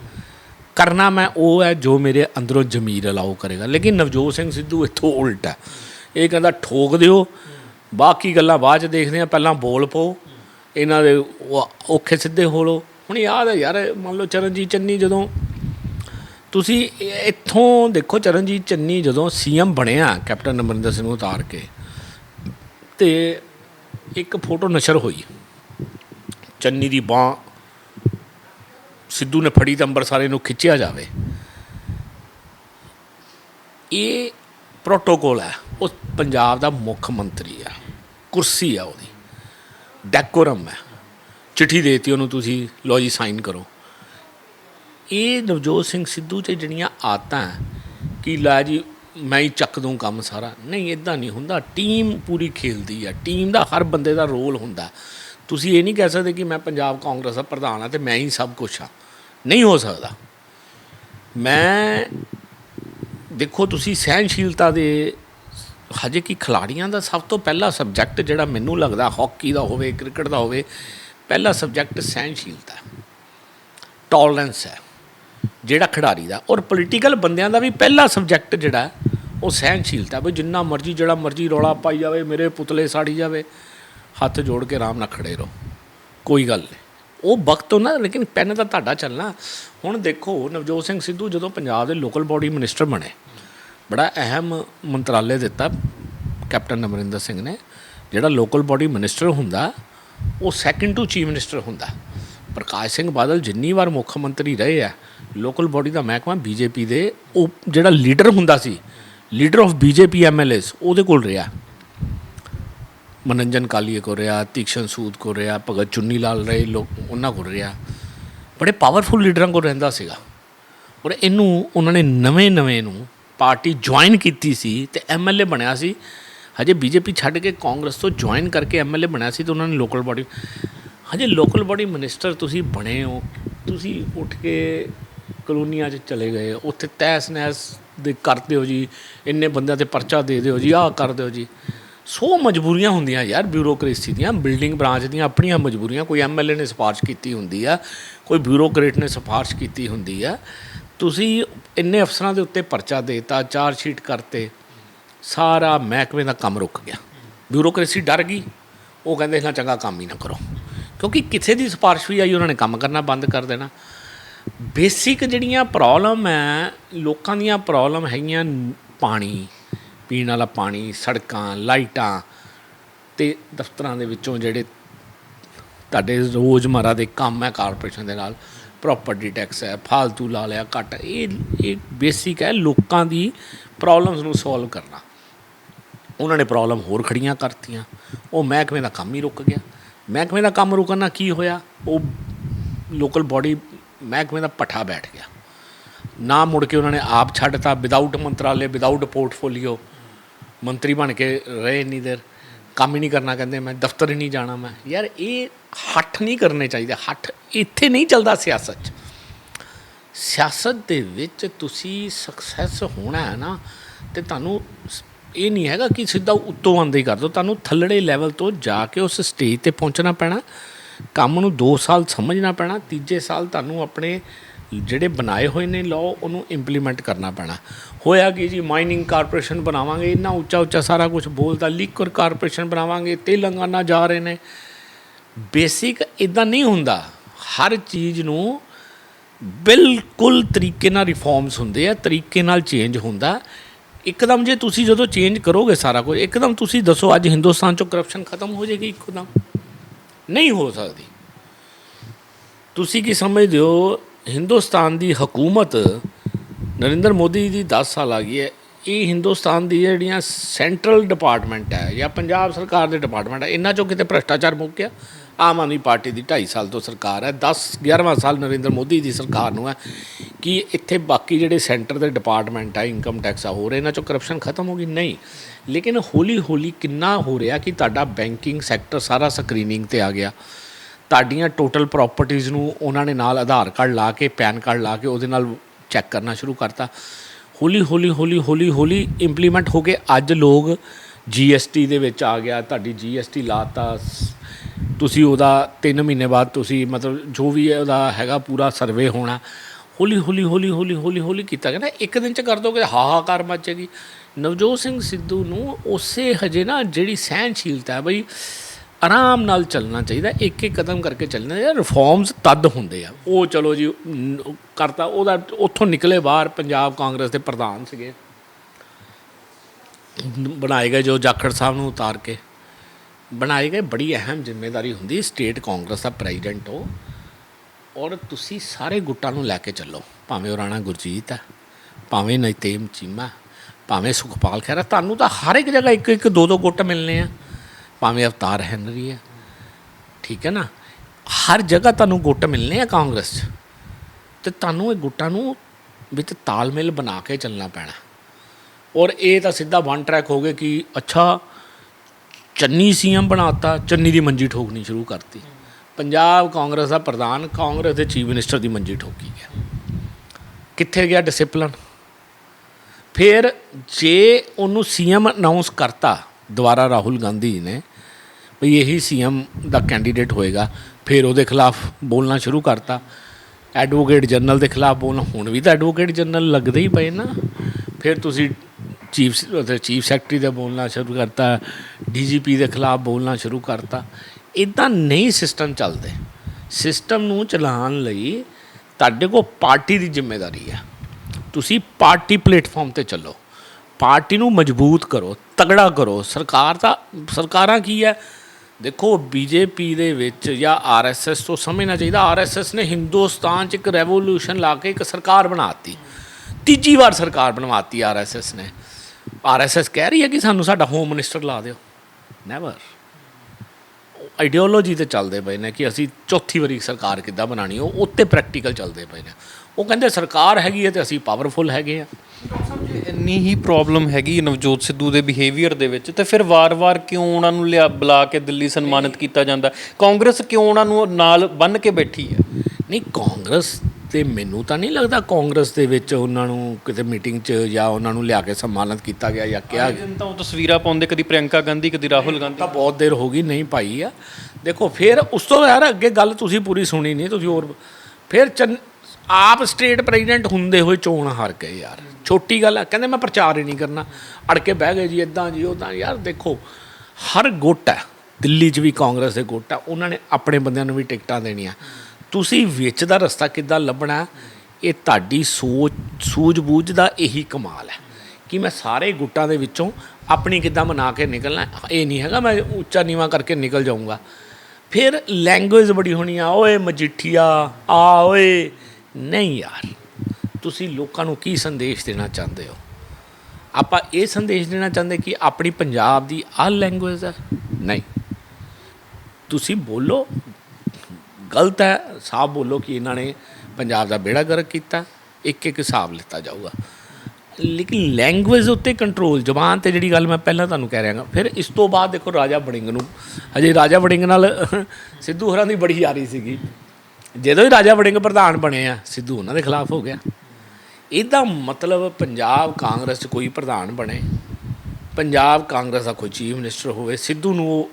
ਕਰਨਾ ਮੈਂ ਉਹ ਹੈ ਜੋ ਮੇਰੇ ਅੰਦਰੋਂ ਜ਼ਮੀਰ ਅਲਾਉ ਕਰੇਗਾ। ਲੇਕਿਨ ਨਵਜੋਤ ਸਿੰਘ ਸਿੱਧੂ ਇੱਥੋਂ ਉਲਟ ਹੈ। ਇਹ ਕਹਿੰਦਾ, ਠੋਕ ਦਿਓ। ਬਾਕੀ ਗੱਲਾਂ ਬਾਅਦ ਚ ਦੇਖਦੇ ਆ ਪਹਿਲਾਂ ਬੋਲ ਪੋ ਇਹਨਾਂ ਦੇ ਔਖੇ ਸਿੱਧੇ ਹੋ ਲੋ ਹੁਣ ਯਾਦ ਹੈ ਯਾਰ, ਮੰਨ ਲਓ ਚਰਨਜੀਤ ਚੰਨੀ ਜਦੋਂ ਤੁਸੀਂ ਇਹ- ਇੱਥੋਂ ਦੇਖੋ ਚਰਨਜੀਤ ਚੰਨੀ ਜਦੋਂ ਸੀਐਮ ਬਣਿਆ ਕੈਪਟਨ ਅਮਰਿੰਦਰ ਸਿੰਘ ਨੂੰ ਉਤਾਰ ਕੇ, ਤੇ ਇੱਕ ਫੋਟੋ ਨਸ਼ਰ ਹੋਈ। ਚੰਨੀ ਦੀ ਬਾਹ ਸਿੱਧੂ ਨੇ ਫੜੀ ਤਾਂ ਅੰਬਰਸਰੇ ਨੂੰ ਖਿੱਚਿਆ ਜਾਵੇ। ਇਹ ਪ੍ਰੋਟੋਕੋਲ ਹੈ। ਉਹ ਪੰਜਾਬ ਦਾ ਮੁੱਖ ਮੰਤਰੀ ਆ ਕੁਰਸੀ ਆ ਉਹਦੀ। ਡੈਕੋਰਮ ਹੈ। ਚਿੱਠੀ ਦੇਤੀ ਉਹਨੂੰ ਤੁਸੀਂ, ਲਓ ਜੀ ਸਾਈਨ ਕਰੋ। ਇਹ ਨਵਜੋਤ ਸਿੰਘ ਸਿੱਧੂ 'ਚ ਜਿਹੜੀਆਂ ਆਦਤਾਂ ਕਿ ਲੈ ਜੀ, ਮੈਂ ਹੀ ਚੱਕ ਦੂੰ ਕੰਮ ਸਾਰਾ। ਨਹੀਂ ਇਦਾਂ ਨਹੀਂ ਹੁੰਦਾ। ਟੀਮ ਪੂਰੀ ਖੇਲਦੀ ਆ ਟੀਮ ਦਾ ਹਰ ਬੰਦੇ ਦਾ ਰੋਲ ਹੁੰਦਾ। ਤੁਸੀਂ ਇਹ ਨਹੀਂ ਕਹਿ ਸਕਦੇ ਕਿ ਮੈਂ ਪੰਜਾਬ ਕਾਂਗਰਸ ਦਾ ਪ੍ਰਧਾਨ ਹਾਂ ਤੇ ਮੈਂ ਹੀ ਸਭ ਕੁਝ ਹਾਂ। ਨਹੀਂ ਹੋ ਸਕਦਾ। ਮੈਂ, ਦੇਖੋ ਤੁਸੀਂ ਸਹਿਨਸ਼ੀਲਤਾ ਦੇ ਹਜੇ ਕਿ ਖਿਲਾੜੀਆਂ ਦਾ ਸਭ ਤੋਂ ਪਹਿਲਾ ਸਬਜੈਕਟ ਜਿਹੜਾ ਮੈਨੂੰ ਲੱਗਦਾ ਹਾਕੀ ਦਾ ਹੋਵੇ ਕ੍ਰਿਕਟ ਦਾ ਹੋਵੇ, ਪਹਿਲਾ ਸਬਜੈਕਟ ਸਹਿਨਸ਼ੀਲਤਾ ਟੋਲਰੈਂਸ ਹੈ। ਜਿਹੜਾ ਖਿਡਾਰੀ ਦਾ। ਔਰ ਪੋਲੀਟੀਕਲ ਬੰਦਿਆਂ ਦਾ ਵੀ ਪਹਿਲਾ ਸਬਜੈਕਟ ਜਿਹੜਾ, ਉਹ ਸਹਿਨਸ਼ੀਲਤਾ ਵੀ ਜਿੰਨਾ ਮਰਜ਼ੀ, ਜਿਹੜਾ ਮਰਜ਼ੀ ਰੌਲਾ ਪਾਈ ਜਾਵੇ, ਮੇਰੇ ਪੁਤਲੇ ਸਾੜੀ ਜਾਵੇ, ਹੱਥ ਜੋੜ ਕੇ ਆਰਾਮ ਨਾਲ ਖੜੇ ਰਹੋ। ਕੋਈ ਗੱਲ ਨਹੀਂ। ਉਹ ਵਕਤ ਹੋ ਨਾ ਲੇਕਿਨ ਪੈਨ ਤਾਂ ਤੁਹਾਡਾ ਚੱਲਣਾ। ਹੁਣ ਦੇਖੋ, ਨਵਜੋਤ ਸਿੰਘ ਸਿੱਧੂ ਜਦੋਂ ਪੰਜਾਬ ਦੇ ਲੋਕਲ ਬਾਡੀ ਮਿਨਿਸਟਰ ਬਣੇ, ਬੜਾ ਅਹਿਮ ਮੰਤਰਾਲੇ ਦਿੱਤਾ ਕੈਪਟਨ ਅਮਰਿੰਦਰ ਸਿੰਘ ਨੇ। ਜਿਹੜਾ ਲੋਕਲ ਬਾਡੀ ਮਿਨਿਸਟਰ ਹੁੰਦਾ, ਉਹ ਸੈਕੰਡ ਟੂ ਚੀਫ ਮਿਨਿਸਟਰ ਹੁੰਦਾ। ਪ੍ਰਕਾਸ਼ ਸਿੰਘ ਬਾਦਲ ਜਿੰਨੀ ਵਾਰ ਮੁੱਖ ਮੰਤਰੀ ਰਹੇ ਆ ਲੋਕਲ ਬਾਡੀ ਦਾ ਮਹਿਕਮਾ ਬੀਜੇਪੀ ਦੇ, ਉਹ ਜਿਹੜਾ ਲੀਡਰ ਹੁੰਦਾ ਸੀ ਲੀਡਰ ਆਫ ਬੀਜੇਪੀ ਐਮਐਲਏਸ ਉਹਦੇ ਕੋਲ ਰਿਹਾ। ਮਨੰਜਨ ਕਾਲੀਏ ਕੋ ਰਿਹਾ ਤੀਕਸ਼ਣ ਸੂਦ ਕੋ ਰਿਹਾ, ਭਗਤ ਚੁੰਨੀ ਲਾਲ ਰਹੇ, ਲੋਕ ਉਹਨਾਂ ਕੋਲ ਰਿਹਾ। ਬੜੇ ਪਾਵਰਫੁਲ ਲੀਡਰਾਂ ਕੋਲ ਰਹਿੰਦਾ ਸੀਗਾ। ਔਰ ਇਹਨੂੰ ਉਹਨਾਂ ਨੇ ਨਵੇਂ ਨਵੇਂ ਨੂੰ ਪਾਰਟੀ ਜੁਆਇਨ ਕੀਤੀ ਸੀ ਤੇ ਐਮਐਲਏ ਬਣਿਆ ਸੀ। ਹਜੇ ਬੀਜੇਪੀ ਛੱਡ ਕੇ ਕਾਂਗਰਸ ਤੋਂ ਜੁਆਇਨ ਕਰਕੇ ਐਮਐਲਏ ਬਣਿਆ ਸੀ ਤੇ ਉਹਨਾਂ ਨੇ ਲੋਕਲ ਬਾਡੀ ਹਜੇ ਲੋਕਲ ਬਾਡੀ ਮਿਨਿਸਟਰ ਤੁਸੀਂ ਬਣੇ ਹੋ। ਤੁਸੀਂ ਉੱਠ ਕੇ ਕਲੋਨੀਆਂ 'ਚ ਚਲੇ ਗਏ, ਉੱਥੇ ਤਹਿਸ ਨਹਿਸ ਦੇ ਕਰ ਦਿਓ ਜੀ, ਇੰਨੇ ਬੰਦਿਆਂ ਤੇ ਪਰਚਾ ਦੇ ਦਿਓ ਜੀ, ਆਹ ਕਰ ਦਿਓ ਜੀ। ਸੋ ਮਜਬੂਰੀਆਂ ਹੁੰਦੀਆਂ ਯਾਰ, ਬਿਊਰੋਕ੍ਰੇਸੀ ਦੀਆਂ, ਬਿਲਡਿੰਗ ਬ੍ਰਾਂਚ ਦੀਆਂ, ਆਪਣੀਆਂ ਮਜਬੂਰੀਆਂ, ਕੋਈ ਐਮਐਲਏ ਨੇ ਸਿਫਾਰਿਸ਼ ਕੀਤੀ ਹੁੰਦੀ ਆ, ਕੋਈ ਬਿਊਰੋਕਰੇਟ ਨੇ ਸਿਫਾਰਿਸ਼ ਕੀਤੀ ਹੁੰਦੀ ਆ, ਤੁਸੀਂ ਇੰਨੇ ਅਫਸਰਾਂ ਦੇ ਉੱਤੇ ਪਰਚਾ ਦੇਤਾ ਚਾਰ ਸ਼ੀਟ ਕਰਤੇ, ਸਾਰਾ ਮਹਿਕਮੇ ਦਾ ਕੰਮ ਰੁਕ ਗਿਆ। ਬਿਊਰੋਕ੍ਰੇਸੀ ਡਰ ਗਈ, ਉਹ ਕਹਿੰਦੇ, ਨਾ, ਚੰਗਾ ਕੰਮ ਹੀ ਨਾ ਕਰੋ। ਕਿਉਂਕਿ ਕਿਸੇ ਦੀ ਸਿਫਾਰਿਸ਼ ਵੀ ਆਈ ਉਹਨਾਂ ਨੇ ਕੰਮ ਕਰਨਾ ਬੰਦ ਕਰ ਦੇਣਾ। ਬੇਸਿਕ ਜਿਹੜੀਆਂ ਪ੍ਰੋਬਲਮ ਹੈ, ਲੋਕਾਂ ਦੀਆਂ ਪ੍ਰੋਬਲਮ ਹੈਗੀਆਂ ਪਾਣੀ, ਪੀਣ ਵਾਲਾ ਪਾਣੀ, ਸੜਕਾਂ, ਲਾਈਟਾਂ ਤੇ ਦਫ਼ਤਰਾਂ ਦੇ ਵਿੱਚੋਂ ਜਿਹੜੇ ਤੁਹਾਡੇ ਰੋਜ਼ਮਰਾ ਦੇ ਕੰਮ ਹੈ ਕਾਰਪੋਰੇਸ਼ਨ ਦੇ ਨਾਲ ਪ੍ਰਾਪਰਟੀ ਟੈਕਸ ਹੈ, ਫਾਲਤੂ ਲਾ ਲਿਆ, ਘੱਟ, ਇਹ ਇਹ ਬੇਸਿਕ ਹੈ ਲੋਕਾਂ ਦੀ ਪ੍ਰੋਬਲਮਸ ਨੂੰ ਸੋਲਵ ਕਰਨਾ। ਉਹਨਾਂ ਨੇ ਪ੍ਰੋਬਲਮ ਹੋਰ ਖੜੀਆਂ ਕਰਤੀਆਂ। ਉਹ ਮਹਿਕਮੇ ਦਾ ਕੰਮ ਹੀ ਰੁਕ ਗਿਆ। ਮਹਿਕਮੇ ਦਾ ਕੰਮ ਰੁਕਣ ਨਾਲ ਕੀ ਹੋਇਆ? ਉਹ ਲੋਕਲ ਬਾਡੀ ਮਹਿਕਮੇ ਦਾ ਪੱਠਾ ਬੈਠ ਗਿਆ। ਨਾ ਮੁੜ ਕੇ ਉਹਨਾਂ ਨੇ ਆਪ ਛੱਡਤਾ ਵਿਦਆਊਟ ਮੰਤਰਾਲੇ ਵਿਦਆਊਟ ਪੋਰਟਫੋਲੀਓ ਮੰਤਰੀ ਬਣ ਕੇ ਰਹੇ ਇੰਨੀ ਦੇਰ। ਕੰਮ ਹੀ ਨਹੀਂ ਕਰਨਾ, ਕਹਿੰਦੇ ਮੈਂ ਦਫ਼ਤਰ ਹੀ ਨਹੀਂ ਜਾਣਾ ਮੈਂ। ਯਾਰ ਇਹ ਹੱਠ ਨਹੀਂ ਕਰਨੇ ਚਾਹੀਦੇ, ਹੱਠ ਇੱਥੇ ਨਹੀਂ ਚੱਲਦਾ ਸਿਆਸਤ 'ਚ। ਸਿਆਸਤ ਦੇ ਵਿੱਚ ਤੁਸੀਂ ਸਕਸੈਸ ਹੋਣਾ ਹੈ ਨਾ, ਤੇ ਤੁਹਾਨੂੰ ਇਹ ਨਹੀਂ ਹੈਗਾ ਕਿ ਸਿੱਧਾ ਉੱਤੋਂ ਆਂਦੇ ਹੀ ਕਰ ਦੋ। ਤੁਹਾਨੂੰ ਥੱਲੜੇ ਲੈਵਲ ਤੋਂ ਜਾ ਕੇ ਉਸ ਸਟੇਜ ਤੇ ਪਹੁੰਚਣਾ ਪੈਣਾ। ਕੰਮ ਨੂੰ 2 ਸਾਲ ਸਮਝਣਾ ਪੈਣਾ, ਤੀਜੇ ਸਾਲ ਤੁਹਾਨੂੰ ਆਪਣੇ ਜਿਹੜੇ ਬਣਾਏ ਹੋਏ ਨੇ ਲਾਅ ਉਹਨੂੰ ਇੰਪਲੀਮੈਂਟ ਕਰਨਾ ਪੈਣਾ। ਹੋਇਆ ਕਿ ਜੀ ਮਾਈਨਿੰਗ ਕਾਰਪੋਰੇਸ਼ਨ ਬਣਾਵਾਂਗੇ, ਇੰਨਾ ਉੱਚਾ ਉੱਚਾ ਸਾਰਾ ਕੁਝ ਬੋਲਦਾ ਲੀਕਰ ਕਾਰਪੋਰੇਸ਼ਨ ਬਣਾਵਾਂਗੇ, ਤੇਲੰਗਾਨਾ ਜਾ ਰਹੇ ਨੇ। ਬੇਸਿਕ ਇਦਾਂ ਨਹੀਂ ਹੁੰਦਾ। ਹਰ ਚੀਜ਼ ਨੂੰ ਬਿਲਕੁਲ ਤਰੀਕੇ ਨਾਲ ਰਿਫਾਰਮਸ ਹੁੰਦੇ ਆ, ਤਰੀਕੇ ਨਾਲ ਚੇਂਜ ਹੁੰਦਾ। ਇੱਕਦਮ ਜੇ ਤੁਸੀਂ ਜਦੋਂ ਚੇਂਜ ਕਰੋਗੇ ਸਾਰਾ ਕੁਝ, ਇੱਕਦਮ ਤੁਸੀਂ ਦੱਸੋ ਅੱਜ ਹਿੰਦੁਸਤਾਨ ਚੋਂ ਕਰਪਸ਼ਨ ਖਤਮ ਹੋ ਜਾਏਗੀ ਇੱਕਦਮ ਨਹੀਂ ਹੋ ਸਕਦੀ। ਤੁਸੀਂ ਕੀ ਸਮਝਦੇ ਹੋ, ਹਿੰਦੁਸਤਾਨ ਦੀ ਹਕੂਮਤ ਨਰਿੰਦਰ ਮੋਦੀ ਦੀ 10 ਸਾਲ ਆ ਗਈ ਹੈ। ਇਹ ਹਿੰਦੁਸਤਾਨ ਦੀ ਜਿਹੜੀਆਂ ਸੈਂਟਰਲ ਡਿਪਾਰਟਮੈਂਟ ਹੈ ਜਾਂ ਪੰਜਾਬ ਸਰਕਾਰ ਦੇ ਡਿਪਾਰਟਮੈਂਟ ਹੈ, ਇਹਨਾਂ ਚੋਂ ਕਿਤੇ ਭ੍ਰਸ਼ਟਾਚਾਰ ਮੁੱਕ ਗਿਆ? ਆਮ ਆਦਮੀ ਪਾਰਟੀ ਦੀ 2.5 ਸਾਲ ਤੋਂ ਸਰਕਾਰ ਹੈ 10 11ਵਾਂ ਸਾਲ ਨਰਿੰਦਰ ਮੋਦੀ ਦੀ ਸਰਕਾਰ ਨੂੰ ਹੈ, ਕਿ ਇੱਥੇ ਬਾਕੀ ਜਿਹੜੇ ਸੈਂਟਰ ਦੇ ਡਿਪਾਰਟਮੈਂਟ ਆ ਇਨਕਮ ਟੈਕਸ ਆ ਹੋ ਰਹੇ ਇਹਨਾਂ ਚੋਂ ਕਰਪਸ਼ਨ ਖਤਮ ਹੋ ਗਈ? ਨਹੀਂ। ਲੇਕਿਨ ਹੌਲੀ ਹੌਲੀ ਕਿੰਨਾ ਹੋ ਰਿਹਾ ਕਿ ਤੁਹਾਡਾ ਬੈਂਕਿੰਗ ਸੈਕਟਰ ਸਾਰਾ ਸਕਰੀਨਿੰਗ ਤੇ ਆ ਗਿਆ। ਤੁਹਾਡੀਆਂ ਟੋਟਲ ਪ੍ਰਾਪਰਟੀਆਂ ਨੂੰ ਉਹਨਾਂ ਨੇ ਨਾਲ ਆਧਾਰ ਕਾਰਡ ਲਾ ਕੇ ਪੈਨ ਕਾਰਡ ਲਾ ਕੇ ਉਹਦੇ ਨਾਲ ਚੈੱਕ ਕਰਨਾ ਸ਼ੁਰੂ ਕਰਤਾ। ਹੌਲੀ ਹੌਲੀ ਹੌਲੀ ਹੌਲੀ ਹੌਲੀ ਇੰਪਲੀਮੈਂਟ ਹੋ ਕੇ ਅੱਜ ਲੋਕ ਜੀਐਸਟੀ ਦੇ ਵਿੱਚ ਆ ਗਿਆ, ਤੁਹਾਡੀ ਜੀਐਸਟੀ ਲਾਤਾ। ਸ- ਤੁਸੀਂ ਉਹਦਾ 3 ਮਹੀਨੇ ਬਾਅਦ ਤੁਸੀਂ ਮਤਲਬ ਜੋ ਵੀ ਹੈ ਉਹਦਾ ਹੈਗਾ ਪੂਰਾ ਸਰਵੇ ਹੋਣਾ, ਹੌਲੀ ਹੌਲੀ ਹੌਲੀ ਹੌਲੀ ਹੌਲੀ ਹੌਲੀ ਕੀਤਾ ਗਿਆ ਨਾ, ਇੱਕ ਦਿਨ ਚ ਕਰ ਦੋਗੇ ਹਾਹਾਕਾਰ ਮਚੇਗੀ। ਨਵਜੋਤ ਸਿੰਘ ਸਿੱਧੂ ਨੂੰ ਉਸੇ ਹਜੇ ਨਾ ਜਿਹੜੀ ਸਹਿਨਸ਼ੀਲਤਾ ਹੈ ਬਈ, ਆਰਾਮ ਨਾਲ ਚੱਲਣਾ ਚਾਹੀਦਾ ਇੱਕ ਇੱਕ ਕਦਮ ਕਰਕੇ ਚੱਲਣਾ ਚਾਹੀਦਾ ਰਿਫਾਰਮਸ ਤਦ ਹੁੰਦੇ ਆ। ਉਹ ਚਲੋ ਜੀ ਕਰਤਾ, ਉਹਦਾ ਉੱਥੋਂ ਨਿਕਲੇ ਬਾਹਰ ਪੰਜਾਬ ਕਾਂਗਰਸ ਦੇ ਪ੍ਰਧਾਨ ਸੀਗੇ। ਬਣਾਏ ਗਏ ਜੋ ਜਾਖੜ ਸਾਹਿਬ ਨੂੰ ਉਤਾਰ ਕੇ। ਬਣਾਏ ਗਏ ਬੜੀ ਅਹਿਮ ਜ਼ਿੰਮੇਵਾਰੀ ਹੁੰਦੀ ਸਟੇਟ ਕਾਂਗਰਸ ਦਾ ਪ੍ਰੈਜ਼ੀਡੈਂਟ ਹੋ ਔਰ ਤੁਸੀਂ ਸਾਰੇ ਗੁੱਟਾਂ ਨੂੰ ਲੈ ਕੇ ਚੱਲੋ। ਭਾਵੇਂ ਉਹ ਰਾਣਾ ਗੁਰਜੀਤ ਹੈ, ਭਾਵੇਂ ਨਤੇਮ ਚੀਮਾ, ਭਾਵੇਂ ਸੁਖਪਾਲ ਖਹਿਰਾ, ਤੁਹਾਨੂੰ ਤਾਂ ਹਰ ਇੱਕ ਜਗ੍ਹਾ ਇੱਕ ਇੱਕ ਦੋ ਦੋ ਗੁੱਟ ਮਿਲਨੇ ਆ। ਭਾਵੇਂ ਅਵਤਾਰ ਹੈਨਰੀ ਹੈ, ਠੀਕ ਹੈ ਨਾ? ਹਰ ਜਗ੍ਹਾ ਤੁਹਾਨੂੰ ਗੁੱਟ ਮਿਲਨੇ ਆ ਕਾਂਗਰਸ 'ਚ। ਤੇ ਤੁਹਾਨੂੰ ਇਹ ਗੁੱਟਾਂ ਨੂੰ ਵਿੱਚ ਤਾਲਮੇਲ ਬਣਾ ਕੇ ਚੱਲਣਾ ਪੈਣਾ। ਔਰ ਇਹ ਤਾਂ ਸਿੱਧਾ ਵਨ ਟਰੈਕ ਹੋ ਗਏ ਕਿ ਅੱਛਾ, ਚੰਨੀ ਸੀਐਮ ਬਣਾਤਾ, ਚੰਨੀ ਦੀ ਮੰਜੀ ਠੋਕਣੀ ਸ਼ੁਰੂ ਕਰਤੀ। ਪੰਜਾਬ ਕਾਂਗਰਸ ਦਾ ਪ੍ਰਧਾਨ, ਕਾਂਗਰਸ ਦੇ ਚੀਫ ਮਿਨਿਸਟਰ ਦੀ ਮੰਜੀ ਠੋਕੀ ਗਿਆ। ਕਿੱਥੇ ਗਿਆ ਡਿਸਪਲਿਨ ਫਿਰ ਜੇ ਉਹਨੂੰ ਸੀਐਮ ਅਨਾਉਂਸ ਕਰਤਾ, ਦੁਬਾਰਾ ਰਾਹੁਲ ਗਾਂਧੀ ਜੀ ਨੇ, ਵੀ ਇਹੀ ਸੀਐਮ ਦਾ ਕੈਂਡੀਡੇਟ ਹੋਏਗਾ, ਫਿਰ ਉਹਦੇ ਖਿਲਾਫ ਬੋਲਣਾ ਸ਼ੁਰੂ ਕਰਤਾ। ਐਡਵੋਕੇਟ ਜਨਰਲ ਦੇ ਖਿਲਾਫ ਬੋਲਣਾ, ਹੁਣ ਵੀ ਤਾਂ ਐਡਵੋਕੇਟ ਜਨਰਲ ਲੱਗਦੇ ਹੀ ਪਏ ਨਾ। ਫਿਰ ਤੁਸੀਂ ਚੀਫ ਚੀਫ ਸੈਕਟਰੀ ਦਾ ਬੋਲਣਾ ਸ਼ੁਰੂ ਕਰਤਾ, ਡੀਜੀਪੀ ਦੇ ਖਿਲਾਫ ਬੋਲਣਾ ਸ਼ੁਰੂ ਕਰਤਾ। ਇਦਾਂ ਨਹੀਂ ਸਿਸਟਮ ਚੱਲਦੇ। ਸਿਸਟਮ ਨੂੰ ਚਲਾਉਣ ਲਈ ਤੁਹਾਡੇ ਕੋਲ ਪਾਰਟੀ ਦੀ ਜ਼ਿੰਮੇਵਾਰੀ ਹੈ ਤੁਸੀਂ ਪਾਰਟੀ ਪਲੇਟਫਾਰਮ ਤੇ ਚੱਲੋ। ਪਾਰਟੀ ਨੂੰ ਮਜ਼ਬੂਤ ਕਰੋ, ਤਗੜਾ ਕਰੋ। ਸਰਕਾਰ ਦਾ ਸਰਕਾਰਾਂ ਕੀ ਹੈ ਦੇਖੋ, ਬੀਜੇਪੀ ਦੇ ਵਿੱਚ ਜਾਂ ਆਰਐਸਐਸ ਤੋਂ ਸਮਝਣਾ ਚਾਹੀਦਾ। ਆਰਐਸਐਸ ਨੇ ਹਿੰਦੁਸਤਾਨ 'ਚ ਇੱਕ ਰੈਵੋਲੂਸ਼ਨ ਲਾ ਕੇ ਇੱਕ ਸਰਕਾਰ ਬਣਾਤੀ। ਤੀਜੀ ਵਾਰ ਸਰਕਾਰ ਬਣਵਾਤੀ ਆਰਐਸਐਸ ਨੇ। ਆਰਐਸਐਸ ਕਹਿ ਰਹੀ ਹੈ ਕਿ ਸਾਨੂੰ ਸਾਡਾ ਹੋਮ ਮਿਨਿਸਟਰ ਲਾ ਦਿਓ। ਨੈਵਰ ਆਈਡੀਓਲੋਜੀ ਤੇ ਚੱਲਦੇ ਪਏ ਨੇ ਕਿ ਅਸੀਂ ਚੌਥੀ ਵਾਰੀ ਸਰਕਾਰ ਕਿੱਦਾਂ ਬਣਾਣੀ ਉਹ ਉੱਤੇ ਪ੍ਰੈਕਟੀਕਲ ਚੱਲਦੇ ਪਏ ਨੇ। ਉਹ ਕਹਿੰਦੇ ਸਰਕਾਰ ਹੈਗੀ ਹੈ ਤੇ ਅਸੀਂ ਪਾਵਰਫੁਲ ਹੈਗੇ ਆ। ਇੰਨੀ ਹੀ ਪ੍ਰੋਬਲਮ ਹੈਗੀ ਨਵਜੋਤ ਸਿੱਧੂ ਦੇ ਬਿਹੇਵੀਅਰ ਦੇ ਵਿੱਚ ਤੇ ਫਿਰ ਵਾਰ-ਵਾਰ ਕਿਉਂ ਉਹਨਾਂ ਨੂੰ ਲਿਆ ਬੁਲਾ ਕੇ ਦਿੱਲੀ ਸਨਮਾਨਿਤ ਕੀਤਾ ਜਾਂਦਾ? ਕਾਂਗਰਸ ਕਿਉਂ ਉਹਨਾਂ ਨੂੰ ਨਾਲ ਬੰਨ ਕੇ ਬੈਠੀ ਹੈ? ਨਹੀਂ ਕਾਂਗਰਸ ਤੇ ਮੈਨੂੰ ਤਾਂ ਨਹੀਂ ਲੱਗਦਾ ਕਾਂਗਰਸ ਦੇ ਵਿੱਚ ਉਹਨਾਂ ਨੂੰ ਕਿਤੇ ਮੀਟਿੰਗ 'ਚ ਜਾਂ ਉਹਨਾਂ ਨੂੰ ਲਿਆ ਕੇ ਸਨਮਾਨਿਤ ਕੀਤਾ ਗਿਆ ਜਾਂ ਕਿਹਾ ਗਿਆ। ਤਾਂ ਉਹ ਤਸਵੀਰਾਂ ਪਾਉਂਦੇ ਕਦੀ ਪ੍ਰਿਯੰਕਾ ਗਾਂਧੀ ਕਦੀ ਰਾਹੁਲ ਗਾਂਧੀ। ਤਾਂ ਬਹੁਤ ਦੇਰ ਹੋ ਗਈ ਨਹੀਂ ਪਾਈ ਆ। ਦੇਖੋ ਫਿਰ ਉਸ ਤੋਂ ਯਾਰ ਅੱਗੇ ਗੱਲ ਤੁਸੀਂ ਪੂਰੀ ਸੁਣੀ ਨਹੀਂ ਤੁਸੀਂ ਹੋਰ ਫਿਰ ਆਪ ਸਟੇਟ ਪ੍ਰੈਜ਼ੀਡੈਂਟ ਹੁੰਦੇ ਹੋਏ ਚੋਣ ਹਾਰ ਗਏ ਯਾਰ। ਛੋਟੀ ਗੱਲ ਆ, ਕਹਿੰਦੇ ਮੈਂ ਪ੍ਰਚਾਰ ਹੀ ਨਹੀਂ ਕਰਨਾ। ਅੜ ਕੇ ਬਹਿ ਗਏ ਜੀ ਇਦਾਂ ਜੀ ਉਦਾਂ ਯਾਰ ਦੇਖੋ, ਹਰ ਗੁੱਟ ਹੈ ਦਿੱਲੀ 'ਚ ਵੀ ਕਾਂਗਰਸ ਦੇ ਗੁੱਟ ਆ, ਉਹਨਾਂ ਨੇ ਆਪਣੇ ਬੰਦਿਆਂ ਨੂੰ ਵੀ ਟਿਕਟਾਂ ਦੇਣੀਆਂ। ਤੁਸੀਂ ਵਿੱਚ ਦਾ ਰਸਤਾ ਕਿੱਦਾਂ ਲੱਭਣਾ? ਇਹ ਤੁਹਾਡੀ ਸੋਚ, ਸੂਝ-ਬੂਝ ਦਾ ਇਹੀ ਕਮਾਲ ਹੈ। ਕਿ ਮੈਂ ਸਾਰੇ ਗੁੱਟਾਂ ਦੇ ਵਿੱਚੋਂ ਆਪਣੀ ਕਿੱਦਾਂ ਬਣਾ ਕੇ ਨਿਕਲਣਾ, ਇਹ ਨਹੀਂ ਹੈਗਾ, ਮੈਂ ਉੱਚਾ ਨੀਵਾ ਕਰਕੇ ਨਿਕਲ ਜਾਊਂਗਾ। ਫਿਰ ਲੈਂਗੁਏਜ ਬੜੀ ਹੋਣੀ ਆ, ਓਏ ਮਜੀਠੀਆ, ਆ ਓਏ। ਨਹੀਂ ਯਾਰ, ਤੁਸੀਂ ਲੋਕਾਂ ਨੂੰ ਕੀ ਸੰਦੇਸ਼ ਦੇਣਾ ਚਾਹੁੰਦੇ ਹੋ? ਆਪਾਂ ਇਹ ਸੰਦੇਸ਼ ਦੇਣਾ ਚਾਹੁੰਦੇ ਕਿ ਆਪਣੀ ਪੰਜਾਬ ਦੀ ਆਹ ਲੈਂਗੁਏਜ ਹੈ? ਨਹੀਂ। ਤੁਸੀਂ ਬੋਲੋ, ਗਲਤ ਹੈ, ਸਾਫ਼ ਬੋਲੋ ਕਿ ਇਹਨਾਂ ਨੇ ਪੰਜਾਬ ਦਾ ਬੇੜਾ ਗਰਕ ਕੀਤਾ ਇੱਕ ਇੱਕ ਹਿਸਾਬ ਲਿੱਤਾ ਜਾਊਗਾ। ਲੇਕਿਨ ਲੈਂਗੁਏਜ ਉੱਤੇ ਕੰਟਰੋਲ ਜ਼ਬਾਨ ਤੇ ਜਿਹੜੀ ਗੱਲ ਮੈਂ ਪਹਿਲਾਂ ਤੁਹਾਨੂੰ ਕਹਿ ਰਿਹਾਗਾ, ਫਿਰ ਇਸ ਤੋਂ ਬਾਅਦ ਦੇਖੋ ਰਾਜਾ ਵੜਿੰਗ ਨੂੰ, ਹਜੇ ਰਾਜਾ ਵੜਿੰਗ ਨਾਲ ਸਿੱਧੂ ਹੋਰਾਂ ਦੀ ਬੜੀ ਯਾਰੀ ਸੀਗੀ। ਜਦੋਂ ਹੀ ਰਾਜਾ ਵੜਿੰਗ ਪ੍ਰਧਾਨ ਬਣੇ ਆ ਸਿੱਧੂ ਉਹਨਾਂ ਦੇ ਖਿਲਾਫ ਹੋ ਗਿਆ। ਇਹਦਾ ਮਤਲਬ ਪੰਜਾਬ ਕਾਂਗਰਸ 'ਚ ਕੋਈ ਪ੍ਰਧਾਨ ਬਣੇ ਪੰਜਾਬ ਕਾਂਗਰਸ ਦਾ ਕੋਈ ਚੀਫ ਮਿਨਿਸਟਰ ਹੋਵੇ ਸਿੱਧੂ ਨੂੰ ਉਹ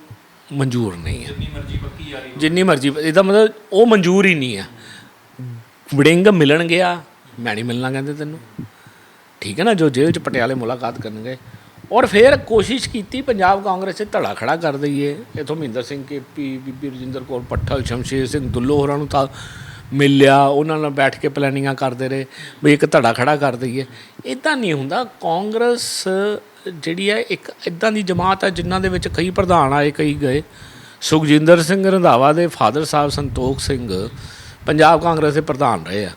ਮਨਜ਼ੂਰ ਨਹੀਂ ਹੈ ਜਿੰਨੀ ਮਰਜ਼ੀ ਪੱਕੀ ਯਾਰੀ ਜਿੰਨੀ ਮਰਜ਼ੀ ਇਹਦਾ ਮਤਲਬ ਉਹ ਮਨਜ਼ੂਰ ਹੀ ਨਹੀਂ ਆ। ਵੜਿੰਗ ਮਿਲਣ ਗਿਆ ਮੈਂ ਨਹੀਂ ਮਿਲਣਾ ਕਹਿੰਦੇ ਤੈਨੂੰ। ਠੀਕ ਹੈ ਨਾ ਜੋ ਜੇਲ੍ਹ ਚ ਪਟਿਆਲੇ ਮੁਲਾਕਾਤ ਕਰਨ ਗਏ ਔਰ ਫਿਰ ਕੋਸ਼ਿਸ਼ ਕੀਤੀ, ਪੰਜਾਬ ਕਾਂਗਰਸ 'ਚ ਧੜਾ ਖੜਾ ਕਰ ਦਈਏ। ਇਥੋਂ ਮਹਿੰਦਰ ਸਿੰਘ ਕੇ ਪੀ ਬੀਬੀ ਰਜਿੰਦਰ ਕੌਰ ਪੱਠਲ, ਸ਼ਮਸ਼ੇਰ ਸਿੰਘ ਦੁੱਲੋ ਹੋਰਾਂ ਨੂੰ ਤਾਂ ਮਿਲ ਲਿਆ ਉਹਨਾਂ ਨਾਲ ਬੈਠ ਕੇ ਪਲੈਨਿੰਗਾਂ ਕਰਦੇ ਰਹੇ, ਵੀ ਇੱਕ ਧੜਾ ਖੜਾ ਕਰ ਦਈਏ। ਇਦਾਂ ਨਹੀਂ ਹੁੰਦਾ। ਕਾਂਗਰਸ ਜਿਹੜੀ ਹੈ, ਇੱਕ ਇਦਾਂ ਦੀ ਜਮਾਤ ਹੈ ਜਿਨ੍ਹਾਂ ਦੇ ਵਿੱਚ ਕਈ ਪ੍ਰਧਾਨ ਆਏ, ਕਈ ਗਏ। ਸੁਖਜਿੰਦਰ ਸਿੰਘ ਰੰਧਾਵਾ ਦੇ ਫਾਦਰ ਸਾਹਿਬ ਸੰਤੋਖ ਸਿੰਘ ਪੰਜਾਬ ਕਾਂਗਰਸ ਦੇ ਪ੍ਰਧਾਨ ਰਹੇ ਆ।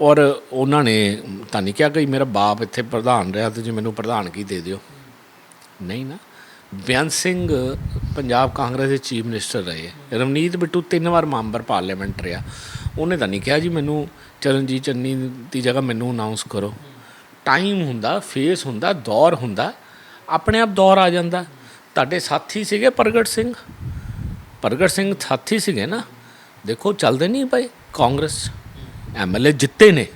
ਔਰ ਉਹਨਾਂ ਨੇ ਤਾਂ ਨਹੀਂ ਕਿਹਾ ਕਿ ਮੇਰਾ ਬਾਪ ਇੱਥੇ ਪ੍ਰਧਾਨ ਰਿਹਾ ਤੇ ਜੀ ਮੈਨੂੰ ਪ੍ਰਧਾਨਗੀ ਦੇ ਦਿਓ। ਨਹੀਂ ਨਾ। ਬੇਅੰਤ ਸਿੰਘ ਪੰਜਾਬ ਕਾਂਗਰਸ ਦੇ ਚੀਫ ਮਿਨਿਸਟਰ ਰਹੇ। ਰਵਨੀਤ ਬਿੱਟੂ ਤਿੰਨ ਵਾਰ ਮੈਂਬਰ ਪਾਰਲੀਮੈਂਟ ਰਿਹਾ। ਉਹਨੇ ਤਾਂ ਨਹੀਂ ਕਿਹਾ ਜੀ ਮੈਨੂੰ ਚਰਨਜੀਤ ਚੰਨੀ ਦੀ ਜਗ੍ਹਾ ਮੈਨੂੰ ਅਨਾਉਂਸ ਕਰੋ। ਟਾਈਮ ਹੁੰਦਾ ਫੇਸ ਹੁੰਦਾ, ਦੌਰ ਹੁੰਦਾ। ਆਪਣੇ ਆਪ ਦੌਰ ਆ ਜਾਂਦਾ। ਤੁਹਾਡੇ ਸਾਥੀ ਸੀਗੇ ਪ੍ਰਗਟ ਸਿੰਘ? ਪ੍ਰਗਟ ਸਿੰਘ ਸਾਥੀ ਸੀਗੇ ਨਾ। ਦੇਖੋ, ਚੱਲਦੇ ਨਹੀਂ ਭਾਈ ਕਾਂਗਰਸ। ਐਮਐਲਏ ਜਿੱਤੇ ਨੇ,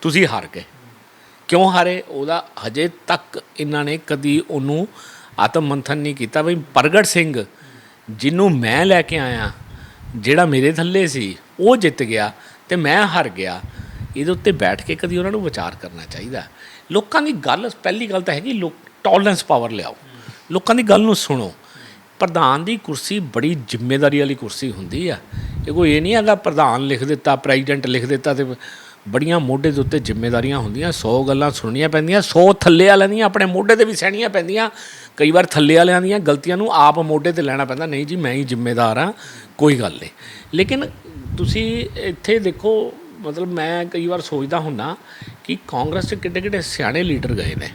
ਤੁਸੀਂ ਹਾਰ ਗਏ। ਕਿਉਂ ਹਾਰੇ? ਉਹਦਾ ਹਜੇ ਤੱਕ ਇਹਨਾਂ ਨੇ ਕਦੀ ਉਹਨੂੰ ਆਤਮ ਮੰਥਨ ਨਹੀਂ ਕੀਤਾ। ਬਈ ਪ੍ਰਗਟ ਸਿੰਘ, ਜਿਹਨੂੰ ਮੈਂ ਲੈ ਕੇ ਆਇਆ, ਜਿਹੜਾ ਮੇਰੇ ਥੱਲੇ ਸੀ, ਉਹ ਜਿੱਤ ਗਿਆ ਤੇ ਮੈਂ ਹਾਰ ਗਿਆ। ਇਹਦੇ ਉੱਤੇ ਬੈਠ ਕੇ ਕਦੀ ਉਹਨਾਂ ਨੂੰ ਵਿਚਾਰ ਕਰਨਾ ਚਾਹੀਦਾ। ਲੋਕਾਂ ਦੀ ਗੱਲ, ਪਹਿਲੀ ਗੱਲ ਤਾਂ ਹੈਗੀ, ਲੋਕ ਟੋਲਰੈਂਸ ਪਾਵਰ ਲਿਆਓ। ਲੋਕਾਂ ਦੀ ਗੱਲ ਨੂੰ ਸੁਣੋ। ਪ੍ਰਧਾਨ ਦੀ ਕੁਰਸੀ ਬੜੀ ਜ਼ਿੰਮੇਵਾਰੀ ਵਾਲੀ ਕੁਰਸੀ ਹੁੰਦੀ ਆ। ਇਹ ਕੋਈ ਇਹ ਨਹੀਂ ਹੈਗਾ ਪ੍ਰਧਾਨ ਲਿਖ ਦਿੱਤਾ, ਪ੍ਰੈਜ਼ੀਡੈਂਟ ਲਿਖ ਦਿੱਤਾ ਤੇ ਬੜੀਆਂ ਮੋਢੇ ਦੇ ਉੱਤੇ ਜ਼ਿੰਮੇਵਾਰੀਆਂ ਹੁੰਦੀਆਂ 100 ਗੱਲਾਂ ਸੁਣਨੀਆਂ ਪੈਂਦੀਆਂ 100 ਥੱਲੇ ਵਾਲਿਆਂ ਦੀਆਂ ਆਪਣੇ ਮੋਢੇ ਤੇ ਵੀ ਸਹਿਣੀਆਂ ਪੈਂਦੀਆਂ, ਕਈ ਵਾਰ ਥੱਲੇ ਵਾਲਿਆਂ ਦੀਆਂ ਗਲਤੀਆਂ ਨੂੰ ਆਪ ਮੋਢੇ ਤੇ ਲੈਣਾ ਪੈਂਦਾ, ਨਹੀਂ ਜੀ ਮੈਂ ਹੀ ਜ਼ਿੰਮੇਦਾਰ ਹਾਂ, ਕੋਈ ਗੱਲ ਨਹੀਂ। ਲੇਕਿਨ ਤੁਸੀਂ ਇੱਥੇ ਦੇਖੋ, ਮਤਲਬ ਮੈਂ ਕਈ ਵਾਰ ਸੋਚਦਾ ਹੁੰਦਾ ਕਿ ਕਾਂਗਰਸ 'ਚ ਕਿੱਡੇ ਕਿੱਡੇ ਸਿਆਣੇ ਲੀਡਰ ਗਏ ਨੇ।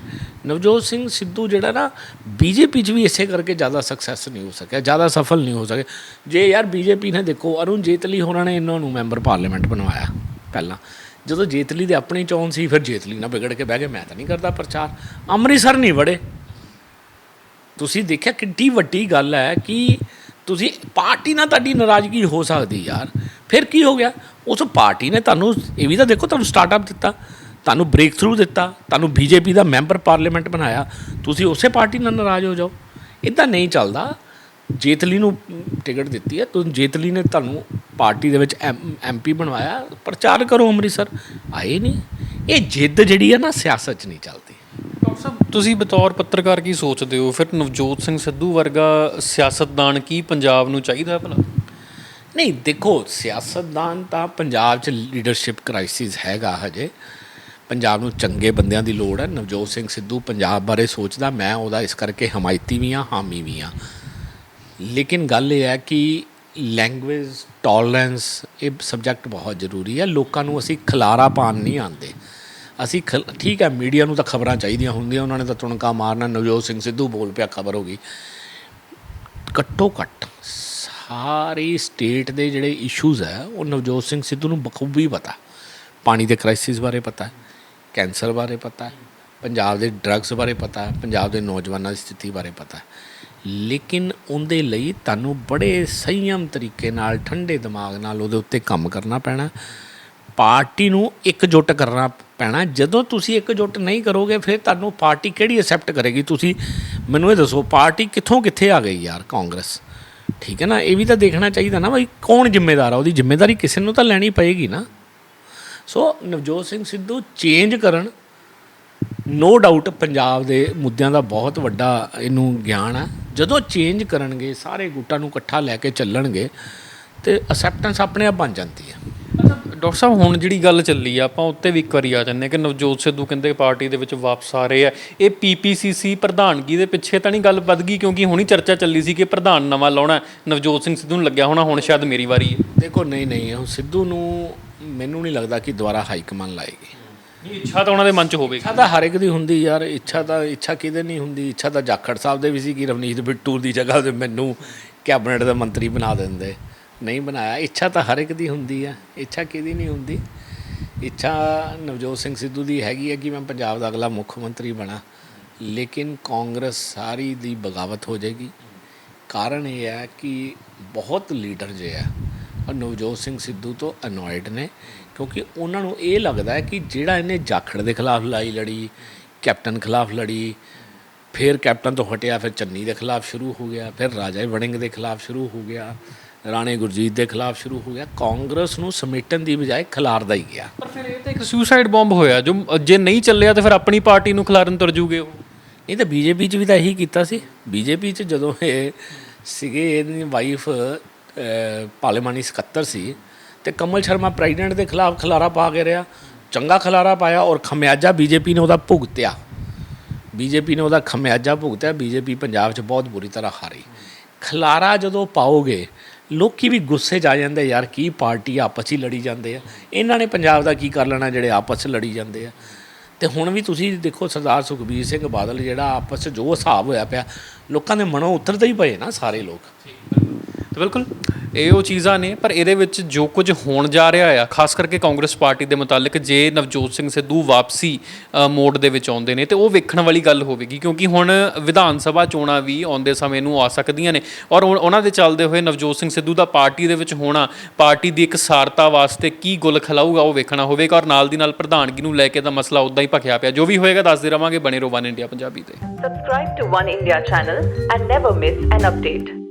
ਨਵਜੋਤ ਸਿੰਘ ਸਿੱਧੂ ਜਿਹੜਾ ਨਾ ਬੀਜੇਪੀ 'ਚ ਵੀ ਇਸੇ ਕਰਕੇ ਜ਼ਿਆਦਾ ਸਕਸੈਸ ਨਹੀਂ ਹੋ ਸਕਿਆ, ਜ਼ਿਆਦਾ ਸਫਲ ਨਹੀਂ ਹੋ ਸਕਿਆ ਜੇ ਯਾਰ ਬੀਜੇਪੀ ਨੇ ਦੇਖੋ, ਅਰੁਣ ਜੇਤਲੀ ਹੋਰਾਂ ਨੇ ਇਹਨਾਂ ਨੂੰ ਮੈਂਬਰ ਪਾਰਲੀਮੈਂਟ ਬਣਵਾਇਆ ਪਹਿਲਾਂ। ਜਦੋਂ ਜੇਤਲੀ ਦੇ ਆਪਣੀ ਚੋਣ ਸੀ, ਫਿਰ ਜੇਤਲੀ ਨਾਲ ਵਿਗੜ ਕੇ ਬਹਿ ਗਏ। ਮੈਂ ਤਾਂ ਨਹੀਂ ਕਰਦਾ ਪ੍ਰਚਾਰ। ਅੰਮ੍ਰਿਤਸਰ ਨਹੀਂ ਵੜੇ। ਤੁਸੀਂ ਦੇਖਿਆ ਕਿੰਨੀ ਵੱਡੀ ਗੱਲ ਹੈ ਕਿ ਤੁਸੀਂ, ਪਾਰਟੀ ਨਾਲ ਤੁਹਾਡੀ ਨਾਰਾਜ਼ਗੀ ਹੋ ਸਕਦੀ ਯਾਰ। ਫਿਰ ਕੀ ਹੋ ਗਿਆ? ਉਸ ਪਾਰਟੀ ਨੇ ਤੁਹਾਨੂੰ, ਇਹ ਵੀ ਤਾਂ ਦੇਖੋ, ਤੁਹਾਨੂੰ ਸਟਾਰਟਅਪ ਦਿੱਤਾ। ਤੁਹਾਨੂੰ ਬ੍ਰੇਕ ਥਰੂ ਦਿੱਤਾ ਤੁਹਾਨੂੰ ਬੀਜੇਪੀ ਦਾ ਮੈਂਬਰ ਪਾਰਲੀਮੈਂਟ ਬਣਾਇਆ ਤੁਸੀਂ ਉਸੇ ਪਾਰਟੀ ਨਾਲ ਨਾਰਾਜ਼ ਹੋ ਜਾਓ। ਇਦਾਂ ਨਹੀਂ ਚੱਲਦਾ। ਜੇਤਲੀ ਨੂੰ ਟਿਕਟ ਦਿੱਤੀ ਹੈ ਤੁਸੀਂ ਜੇਤਲੀ ਨੇ ਤੁਹਾਨੂੰ ਪਾਰਟੀ ਦੇ ਵਿੱਚ ਐਮਪੀ ਬਣਵਾਇਆ ਪ੍ਰਚਾਰ ਕਰੋ ਅੰਮ੍ਰਿਤਸਰ। ਆਏ ਨਹੀਂ। ਇਹ ਜਿੱਦ ਜਿਹੜੀ ਹੈ ਨਾ ਸਿਆਸਤ 'ਚ ਨਹੀਂ ਚੱਲਦੀ। ਡਾਕਟਰ ਸਾਹਿਬ ਤੁਸੀਂ ਬਤੌਰ ਪੱਤਰਕਾਰ ਕੀ ਸੋਚਦੇ ਹੋ? ਫਿਰ ਨਵਜੋਤ ਸਿੰਘ ਸਿੱਧੂ ਵਰਗਾ ਸਿਆਸਤਦਾਨ ਕੀ ਪੰਜਾਬ ਨੂੰ ਚਾਹੀਦਾ ਭਲਾ? ਨਹੀਂ ਦੇਖੋ ਸਿਆਸਤਦਾਨ ਤਾਂ ਪੰਜਾਬ 'ਚ ਲੀਡਰਸ਼ਿਪ ਕ੍ਰਾਈਸਿਸ ਹੈਗਾ ਹਜੇ। ਪੰਜਾਬ ਨੂੰ ਚੰਗੇ ਬੰਦਿਆਂ ਦੀ ਲੋੜ ਹੈ। ਨਵਜੋਤ ਸਿੰਘ ਸਿੱਧੂ ਪੰਜਾਬ ਬਾਰੇ ਸੋਚਦਾ, ਮੈਂ ਉਹਦਾ ਇਸ ਕਰਕੇ ਹਮਾਇਤੀ ਵੀ ਹਾਂ, ਹਾਮੀ ਵੀ ਹਾਂ। ਲੇਕਿਨ ਗੱਲ ਇਹ ਹੈ ਕਿ ਲੈਂਗੁਏਜ ਟੋਲਰੈਂਸ ਇਹ ਸਬਜੈਕਟ ਬਹੁਤ ਜ਼ਰੂਰੀ ਹੈ। ਲੋਕਾਂ ਨੂੰ ਅਸੀਂ ਖਲਾਰਾ ਪਾਣ ਨਹੀਂ ਆਂਦੇ ਅਸੀਂ ਖਲ- ਠੀਕ ਹੈ ਮੀਡੀਆ ਨੂੰ ਤਾਂ ਖਬਰਾਂ ਚਾਹੀਦੀਆਂ ਹੁੰਦੀਆਂ, ਉਹਨਾਂ ਨੇ ਤਾਂ ਤੁਣਕਾ ਮਾਰਨਾ, ਨਵਜੋਤ ਸਿੰਘ ਸਿੱਧੂ ਬੋਲ ਪਿਆ, ਖਬਰ ਹੋ ਗਈ। ਘੱਟੋ ਘੱਟ ਸਾਰੀ ਸਟੇਟ ਦੇ ਜਿਹੜੇ ਇਸ਼ੂਜ਼ ਹੈ, ਉਹ ਨਵਜੋਤ ਸਿੰਘ ਸਿੱਧੂ ਨੂੰ ਬਖੂਬੀ ਪਤਾ। ਪਾਣੀ ਦੇ ਕ੍ਰਾਈਸਿਸ ਬਾਰੇ ਪਤਾ। ਹੈ ਕੈਂਸਰ ਬਾਰੇ ਪਤਾ ਹੈ ਪੰਜਾਬ ਦੇ ਡਰੱਗਸ ਬਾਰੇ ਪਤਾ ਹੈ ਪੰਜਾਬ ਦੇ ਨੌਜਵਾਨਾਂ ਦੀ ਸਥਿਤੀ ਬਾਰੇ ਪਤਾ। ਹੈ ਲੇਕਿਨ ਉਹਦੇ ਲਈ ਤੁਹਾਨੂੰ ਬੜੇ ਸੰਯਮ ਤਰੀਕੇ ਨਾਲ, ਠੰਡੇ ਦਿਮਾਗ ਨਾਲ ਉਹਦੇ ਉੱਤੇ ਕੰਮ ਕਰਨਾ ਪੈਣਾ। ਪਾਰਟੀ ਨੂੰ ਇਕਜੁੱਟ ਕਰਨਾ ਪੈਣਾ। ਜਦੋਂ ਤੁਸੀਂ ਇਕਜੁੱਟ ਨਹੀਂ ਕਰੋਗੇ, ਫਿਰ ਤੁਹਾਨੂੰ ਪਾਰਟੀ ਕਿਹੜੀ ਐਕਸੈਪਟ ਕਰੇਗੀ? ਤੁਸੀਂ ਮੈਨੂੰ ਇਹ ਦੱਸੋ, ਪਾਰਟੀ ਕਿੱਥੋਂ ਕਿੱਥੇ ਆ ਗਈ ਯਾਰ, ਕਾਂਗਰਸ? ਠੀਕ ਹੈ ਨਾ? ਇਹ ਵੀ ਤਾਂ ਦੇਖਣਾ ਚਾਹੀਦਾ ਨਾ ਬਈ ਕੌਣ ਜ਼ਿੰਮੇਦਾਰ ਆ? ਉਹਦੀ ਜ਼ਿੰਮੇਵਾਰੀ ਕਿਸੇ ਨੂੰ ਤਾਂ ਲੈਣੀ ਪਏਗੀ ਨਾ। ਸੋ ਨਵਜੋਤ ਸਿੰਘ ਸਿੱਧੂ ਚੇਂਜ ਕਰਨ ਨੋ ਡਾਊਟ ਪੰਜਾਬ ਦੇ ਮੁੱਦਿਆਂ ਦਾ ਬਹੁਤ ਵੱਡਾ ਇਹਨੂੰ ਗਿਆਨ ਹੈ ਜਦੋਂ ਚੇਂਜ ਕਰਨਗੇ ਸਾਰੇ ਗੁੱਟਾਂ ਨੂੰ ਇਕੱਠਾ ਲੈ ਕੇ ਚੱਲਣਗੇ ਤੇ ਅਸੈਪਟੈਂਸ ਆਪਣੇ ਆਪ ਬਣ ਜਾਂਦੀ ਹੈ ਡਾਕਟਰ ਸਾਹਿਬ ਹੁਣ ਜਿਹੜੀ ਗੱਲ ਚੱਲੀ ਆ ਆਪਾਂ ਉੱਤੇ ਵੀ ਇੱਕ ਵਾਰੀ ਆ ਜੰਨੇ ਕਿ ਨਵਜੋਤ ਸਿੱਧੂ ਕਹਿੰਦੇ ਪਾਰਟੀ ਦੇ ਵਿੱਚ ਵਾਪਸ ਆ ਰਹੇ ਆ। ਇਹ ਪੀਪੀਸੀਸੀ ਪ੍ਰਧਾਨਗੀ ਦੇ ਪਿੱਛੇ ਤਾਂ ਨਹੀਂ ਗੱਲ ਵੱਧ ਗਈ ਕਿਉਂਕਿ ਹੁਣੀ ਚਰਚਾ ਚੱਲੀ ਸੀ ਕਿ ਪ੍ਰਧਾਨ ਨਵਾਂ ਲਾਉਣਾ। ਨਵਜੋਤ ਸਿੰਘ ਸਿੱਧੂ ਨੂੰ ਲੱਗਿਆ ਹੋਣਾ ਹੁਣ ਸ਼ਾਇਦ ਮੇਰੀ ਵਾਰੀ ਹੈ। ਦੇਖੋ ਨਹੀਂ ਨਹੀਂ ਉਹ ਸਿੱਧੂ ਨੂੰ ਮੈਨੂੰ ਨਹੀਂ ਲੱਗਦਾ ਕਿ ਦੁਬਾਰਾ ਹਾਈ ਕਮਾਨ ਲਾਏਗੀ। ਇਹ ਇੱਛਾ ਤਾਂ ਉਹਨਾਂ ਦੇ ਮਨ 'ਚ ਹੋਵੇਗੀ। ਇੱਛਾ ਤਾਂ ਹਰ ਇੱਕ ਦੀ ਹੁੰਦੀ ਯਾਰ ਇੱਛਾ ਤਾਂ ਇੱਛਾ ਕਿਹਦੇ ਨਹੀਂ ਹੁੰਦੀ? ਇੱਛਾ ਤਾਂ ਜਾਖੜ ਸਾਹਿਬ ਦੇ ਵੀ ਸੀ ਕਿ ਰਵਨੀਤ ਬਿੱਟੂ ਦੀ ਜਗ੍ਹਾ ਤੇ ਮੈਨੂੰ ਕੈਬਨਿਟ ਦਾ ਮੰਤਰੀ ਬਣਾ ਦਿੰਦੇ। ਨਹੀਂ ਬਣਾਇਆ। ਇੱਛਾ ਤਾਂ ਹਰ ਇੱਕ ਦੀ ਹੁੰਦੀ ਆ। ਇੱਛਾ ਕਿਹਦੀ ਨਹੀਂ ਹੁੰਦੀ? ਇੱਛਾ ਨਵਜੋਤ ਸਿੰਘ ਸਿੱਧੂ ਦੀ ਹੈਗੀ ਹੈ ਕਿ ਮੈਂ ਪੰਜਾਬ ਦਾ ਅਗਲਾ ਮੁੱਖ ਮੰਤਰੀ ਬਣਾ। ਲੇਕਿਨ ਕਾਂਗਰਸ ਸਾਰੀ ਦੀ ਬਗਾਵਤ ਹੋ ਜਾਏਗੀ। ਕਾਰਨ ਇਹ ਹੈ ਕਿ ਬਹੁਤ ਲੀਡਰ ਜੇ ਔਰ ਨਵਜੋਤ ਸਿੰਘ ਸਿੱਧੂ ਤੋਂ ਅਨੋਇਡ ਨੇ ਕਿਉਂਕਿ ਉਹਨਾਂ ਨੂੰ ਇਹ ਲੱਗਦਾ ਹੈ ਕਿ ਜਿਹੜਾ ਇਹਨੇ ਜਾਖੜ ਦੇ ਖਿਲਾਫ ਲੜਾਈ ਲੜੀ ਕੈਪਟਨ ਖਿਲਾਫ ਲੜੀ ਫਿਰ ਕੈਪਟਨ ਤੋਂ ਹਟਿਆ ਫਿਰ ਚੰਨੀ ਦੇ ਖਿਲਾਫ ਸ਼ੁਰੂ ਹੋ ਗਿਆ ਫਿਰ ਰਾਜਾ ਵੜਿੰਗ ਦੇ ਖਿਲਾਫ ਸ਼ੁਰੂ ਹੋ ਗਿਆ ਰਾਣੇ ਗੁਰਜੀਤ ਦੇ ਖਿਲਾਫ ਸ਼ੁਰੂ ਹੋ ਗਿਆ ਕਾਂਗਰਸ ਨੂੰ ਸਮੇਟਣ ਦੀ ਬਜਾਏ ਖਿਲਾਰਦਾ ਹੀ ਗਿਆ। ਪਰ ਫਿਰ ਇਹ ਤਾਂ ਇੱਕ ਸੁਸਾਈਡ ਬੰਬ ਹੋਇਆ ਜੋ ਜੇ ਨਹੀਂ ਚੱਲਿਆ ਤਾਂ ਫਿਰ ਆਪਣੀ ਪਾਰਟੀ ਨੂੰ ਖਿਲਾਰਨ ਤੁਰ ਜੂਗੇ ਉਹ। ਨਹੀਂ ਤਾਂ ਬੀਜੇਪੀ 'ਚ ਵੀ ਤਾਂ ਇਹੀ ਕੀਤਾ ਸੀ। ਬੀਜੇਪੀ 'ਚ ਜਦੋਂ ਇਹ ਸੀਗੇ ਇਹਦੀ ਵਾਈਫ ਪਾਰਲੀਮਾਨੀ ਸਕੱਤਰ ਸੀ ਤੇ ਕਮਲ ਸ਼ਰਮਾ ਪ੍ਰੈਜ਼ੀਡੈਂਟ ਦੇ ਖਿਲਾਫ ਖਲਾਰਾ ਪਾ ਕੇ ਰਿਹਾ, ਚੰਗਾ ਖਲਾਰਾ ਪਾਇਆ ਔਰ ਖਮਿਆਜਾ ਬੀਜੇਪੀ ਨੇ ਉਹਦਾ ਭੁਗਤਿਆ। ਬੀਜੇਪੀ ਨੇ ਉਹਦਾ ਖਮਿਆਜਾ ਭੁਗਤਿਆ, ਬੀਜੇਪੀ ਪੰਜਾਬ 'ਚ ਬਹੁਤ ਬੁਰੀ ਤਰ੍ਹਾਂ ਹਾਰੀ। ਖਲਾਰਾ ਜਦੋਂ ਪਾਓਗੇ, ਲੋਕੀ ਵੀ ਗੁੱਸੇ 'ਚ ਆ ਜਾਂਦੇ, ਯਾਰ ਕੀ ਪਾਰਟੀ ਆਪਸ 'ਚ ਹੀ ਲੜੀ ਜਾਂਦੇ ਆ। ਇਹਨਾਂ ਨੇ ਪੰਜਾਬ ਦਾ ਕੀ ਕਰ ਲੈਣਾ ਜਿਹੜੇ ਆਪਸ 'ਚ ਲੜੀ ਜਾਂਦੇ ਆ? ਤੇ ਹੁਣ ਵੀ ਤੁਸੀਂ ਦੇਖੋ ਸਰਦਾਰ ਸੁਖਬੀਰ ਸਿੰਘ ਬਾਦਲ ਜਿਹੜਾ ਆਪਸ 'ਚ ਜੋ ਹਿਸਾਬ ਹੋਇਆ ਪਿਆ, ਲੋਕਾਂ ਦੇ ਮਨੋਂ ਉਤਰਦੇ ਹੀ ਪਏ ਨਾ ਸਾਰੇ ਲੋਕ। ਤੇ ਬਿਲਕੁਲ ਇਹ ਉਹ ਚੀਜ਼ਾਂ ਨੇ ਪਰ ਇਹਦੇ ਵਿੱਚ ਜੋ ਕੁਝ ਹੋਣ ਜਾ ਰਿਹਾ ਆ ਖਾਸ ਕਰਕੇ ਕਾਂਗਰਸ ਪਾਰਟੀ ਦੇ ਮੁਤਾਲਿਕ ਜੇ ਨਵਜੋਤ ਸਿੰਘ ਸਿੱਧੂ ਵਾਪਸੀ ਅ, ਮੋੜ ਦੇ ਵਿੱਚ ਆਉਂਦੇ ਨੇ ਤੇ ਉਹ ਵੇਖਣ ਵਾਲੀ ਗੱਲ ਹੋਵੇਗੀ ਕਿਉਂਕਿ ਹੁਣ ਵਿਧਾਨ ਸਭਾ ਚੋਣਾਂ ਵੀ ਆਉਂਦੇ ਸਮੇਂ ਨੂੰ ਆ ਸਕਦੀਆਂ ਨੇ ਔਰ ਉਹ- ਉਹਨਾਂ ਦੇ ਚੱਲਦੇ ਹੋਏ ਨਵਜੋਤ ਸਿੰਘ ਸਿੱਧੂ ਦਾ ਪਾਰਟੀ ਦੇ ਵਿੱਚ ਹੋਣਾ ਪਾਰਟੀ ਦੀ ਇੱਕ ਸਾਰਤਾ ਵਾਸਤੇ ਕੀ ਗੁਲ ਖਲਾਊਗਾ ਉਹ ਵੇਖਣਾ ਹੋਵੇਗਾ ਔਰ ਨਾਲ ਦੀ ਨਾਲ ਪ੍ਰਧਾਨਗੀ ਨੂੰ ਲੈ ਕੇ ਤਾਂ ਮਸਲਾ ਉਦਾਂ ਹੀ ਭਖਿਆ ਪਿਆ ਜੋ ਵੀ ਹੋਏਗਾ ਦੱਸਦੇ ਰਵਾਂਗੇ ਬਣੇ ਰਹੋ ਵਨ ਇੰਡੀਆ ਪੰਜਾਬੀ ਤੇ Subscribe to One India channel and never miss an update.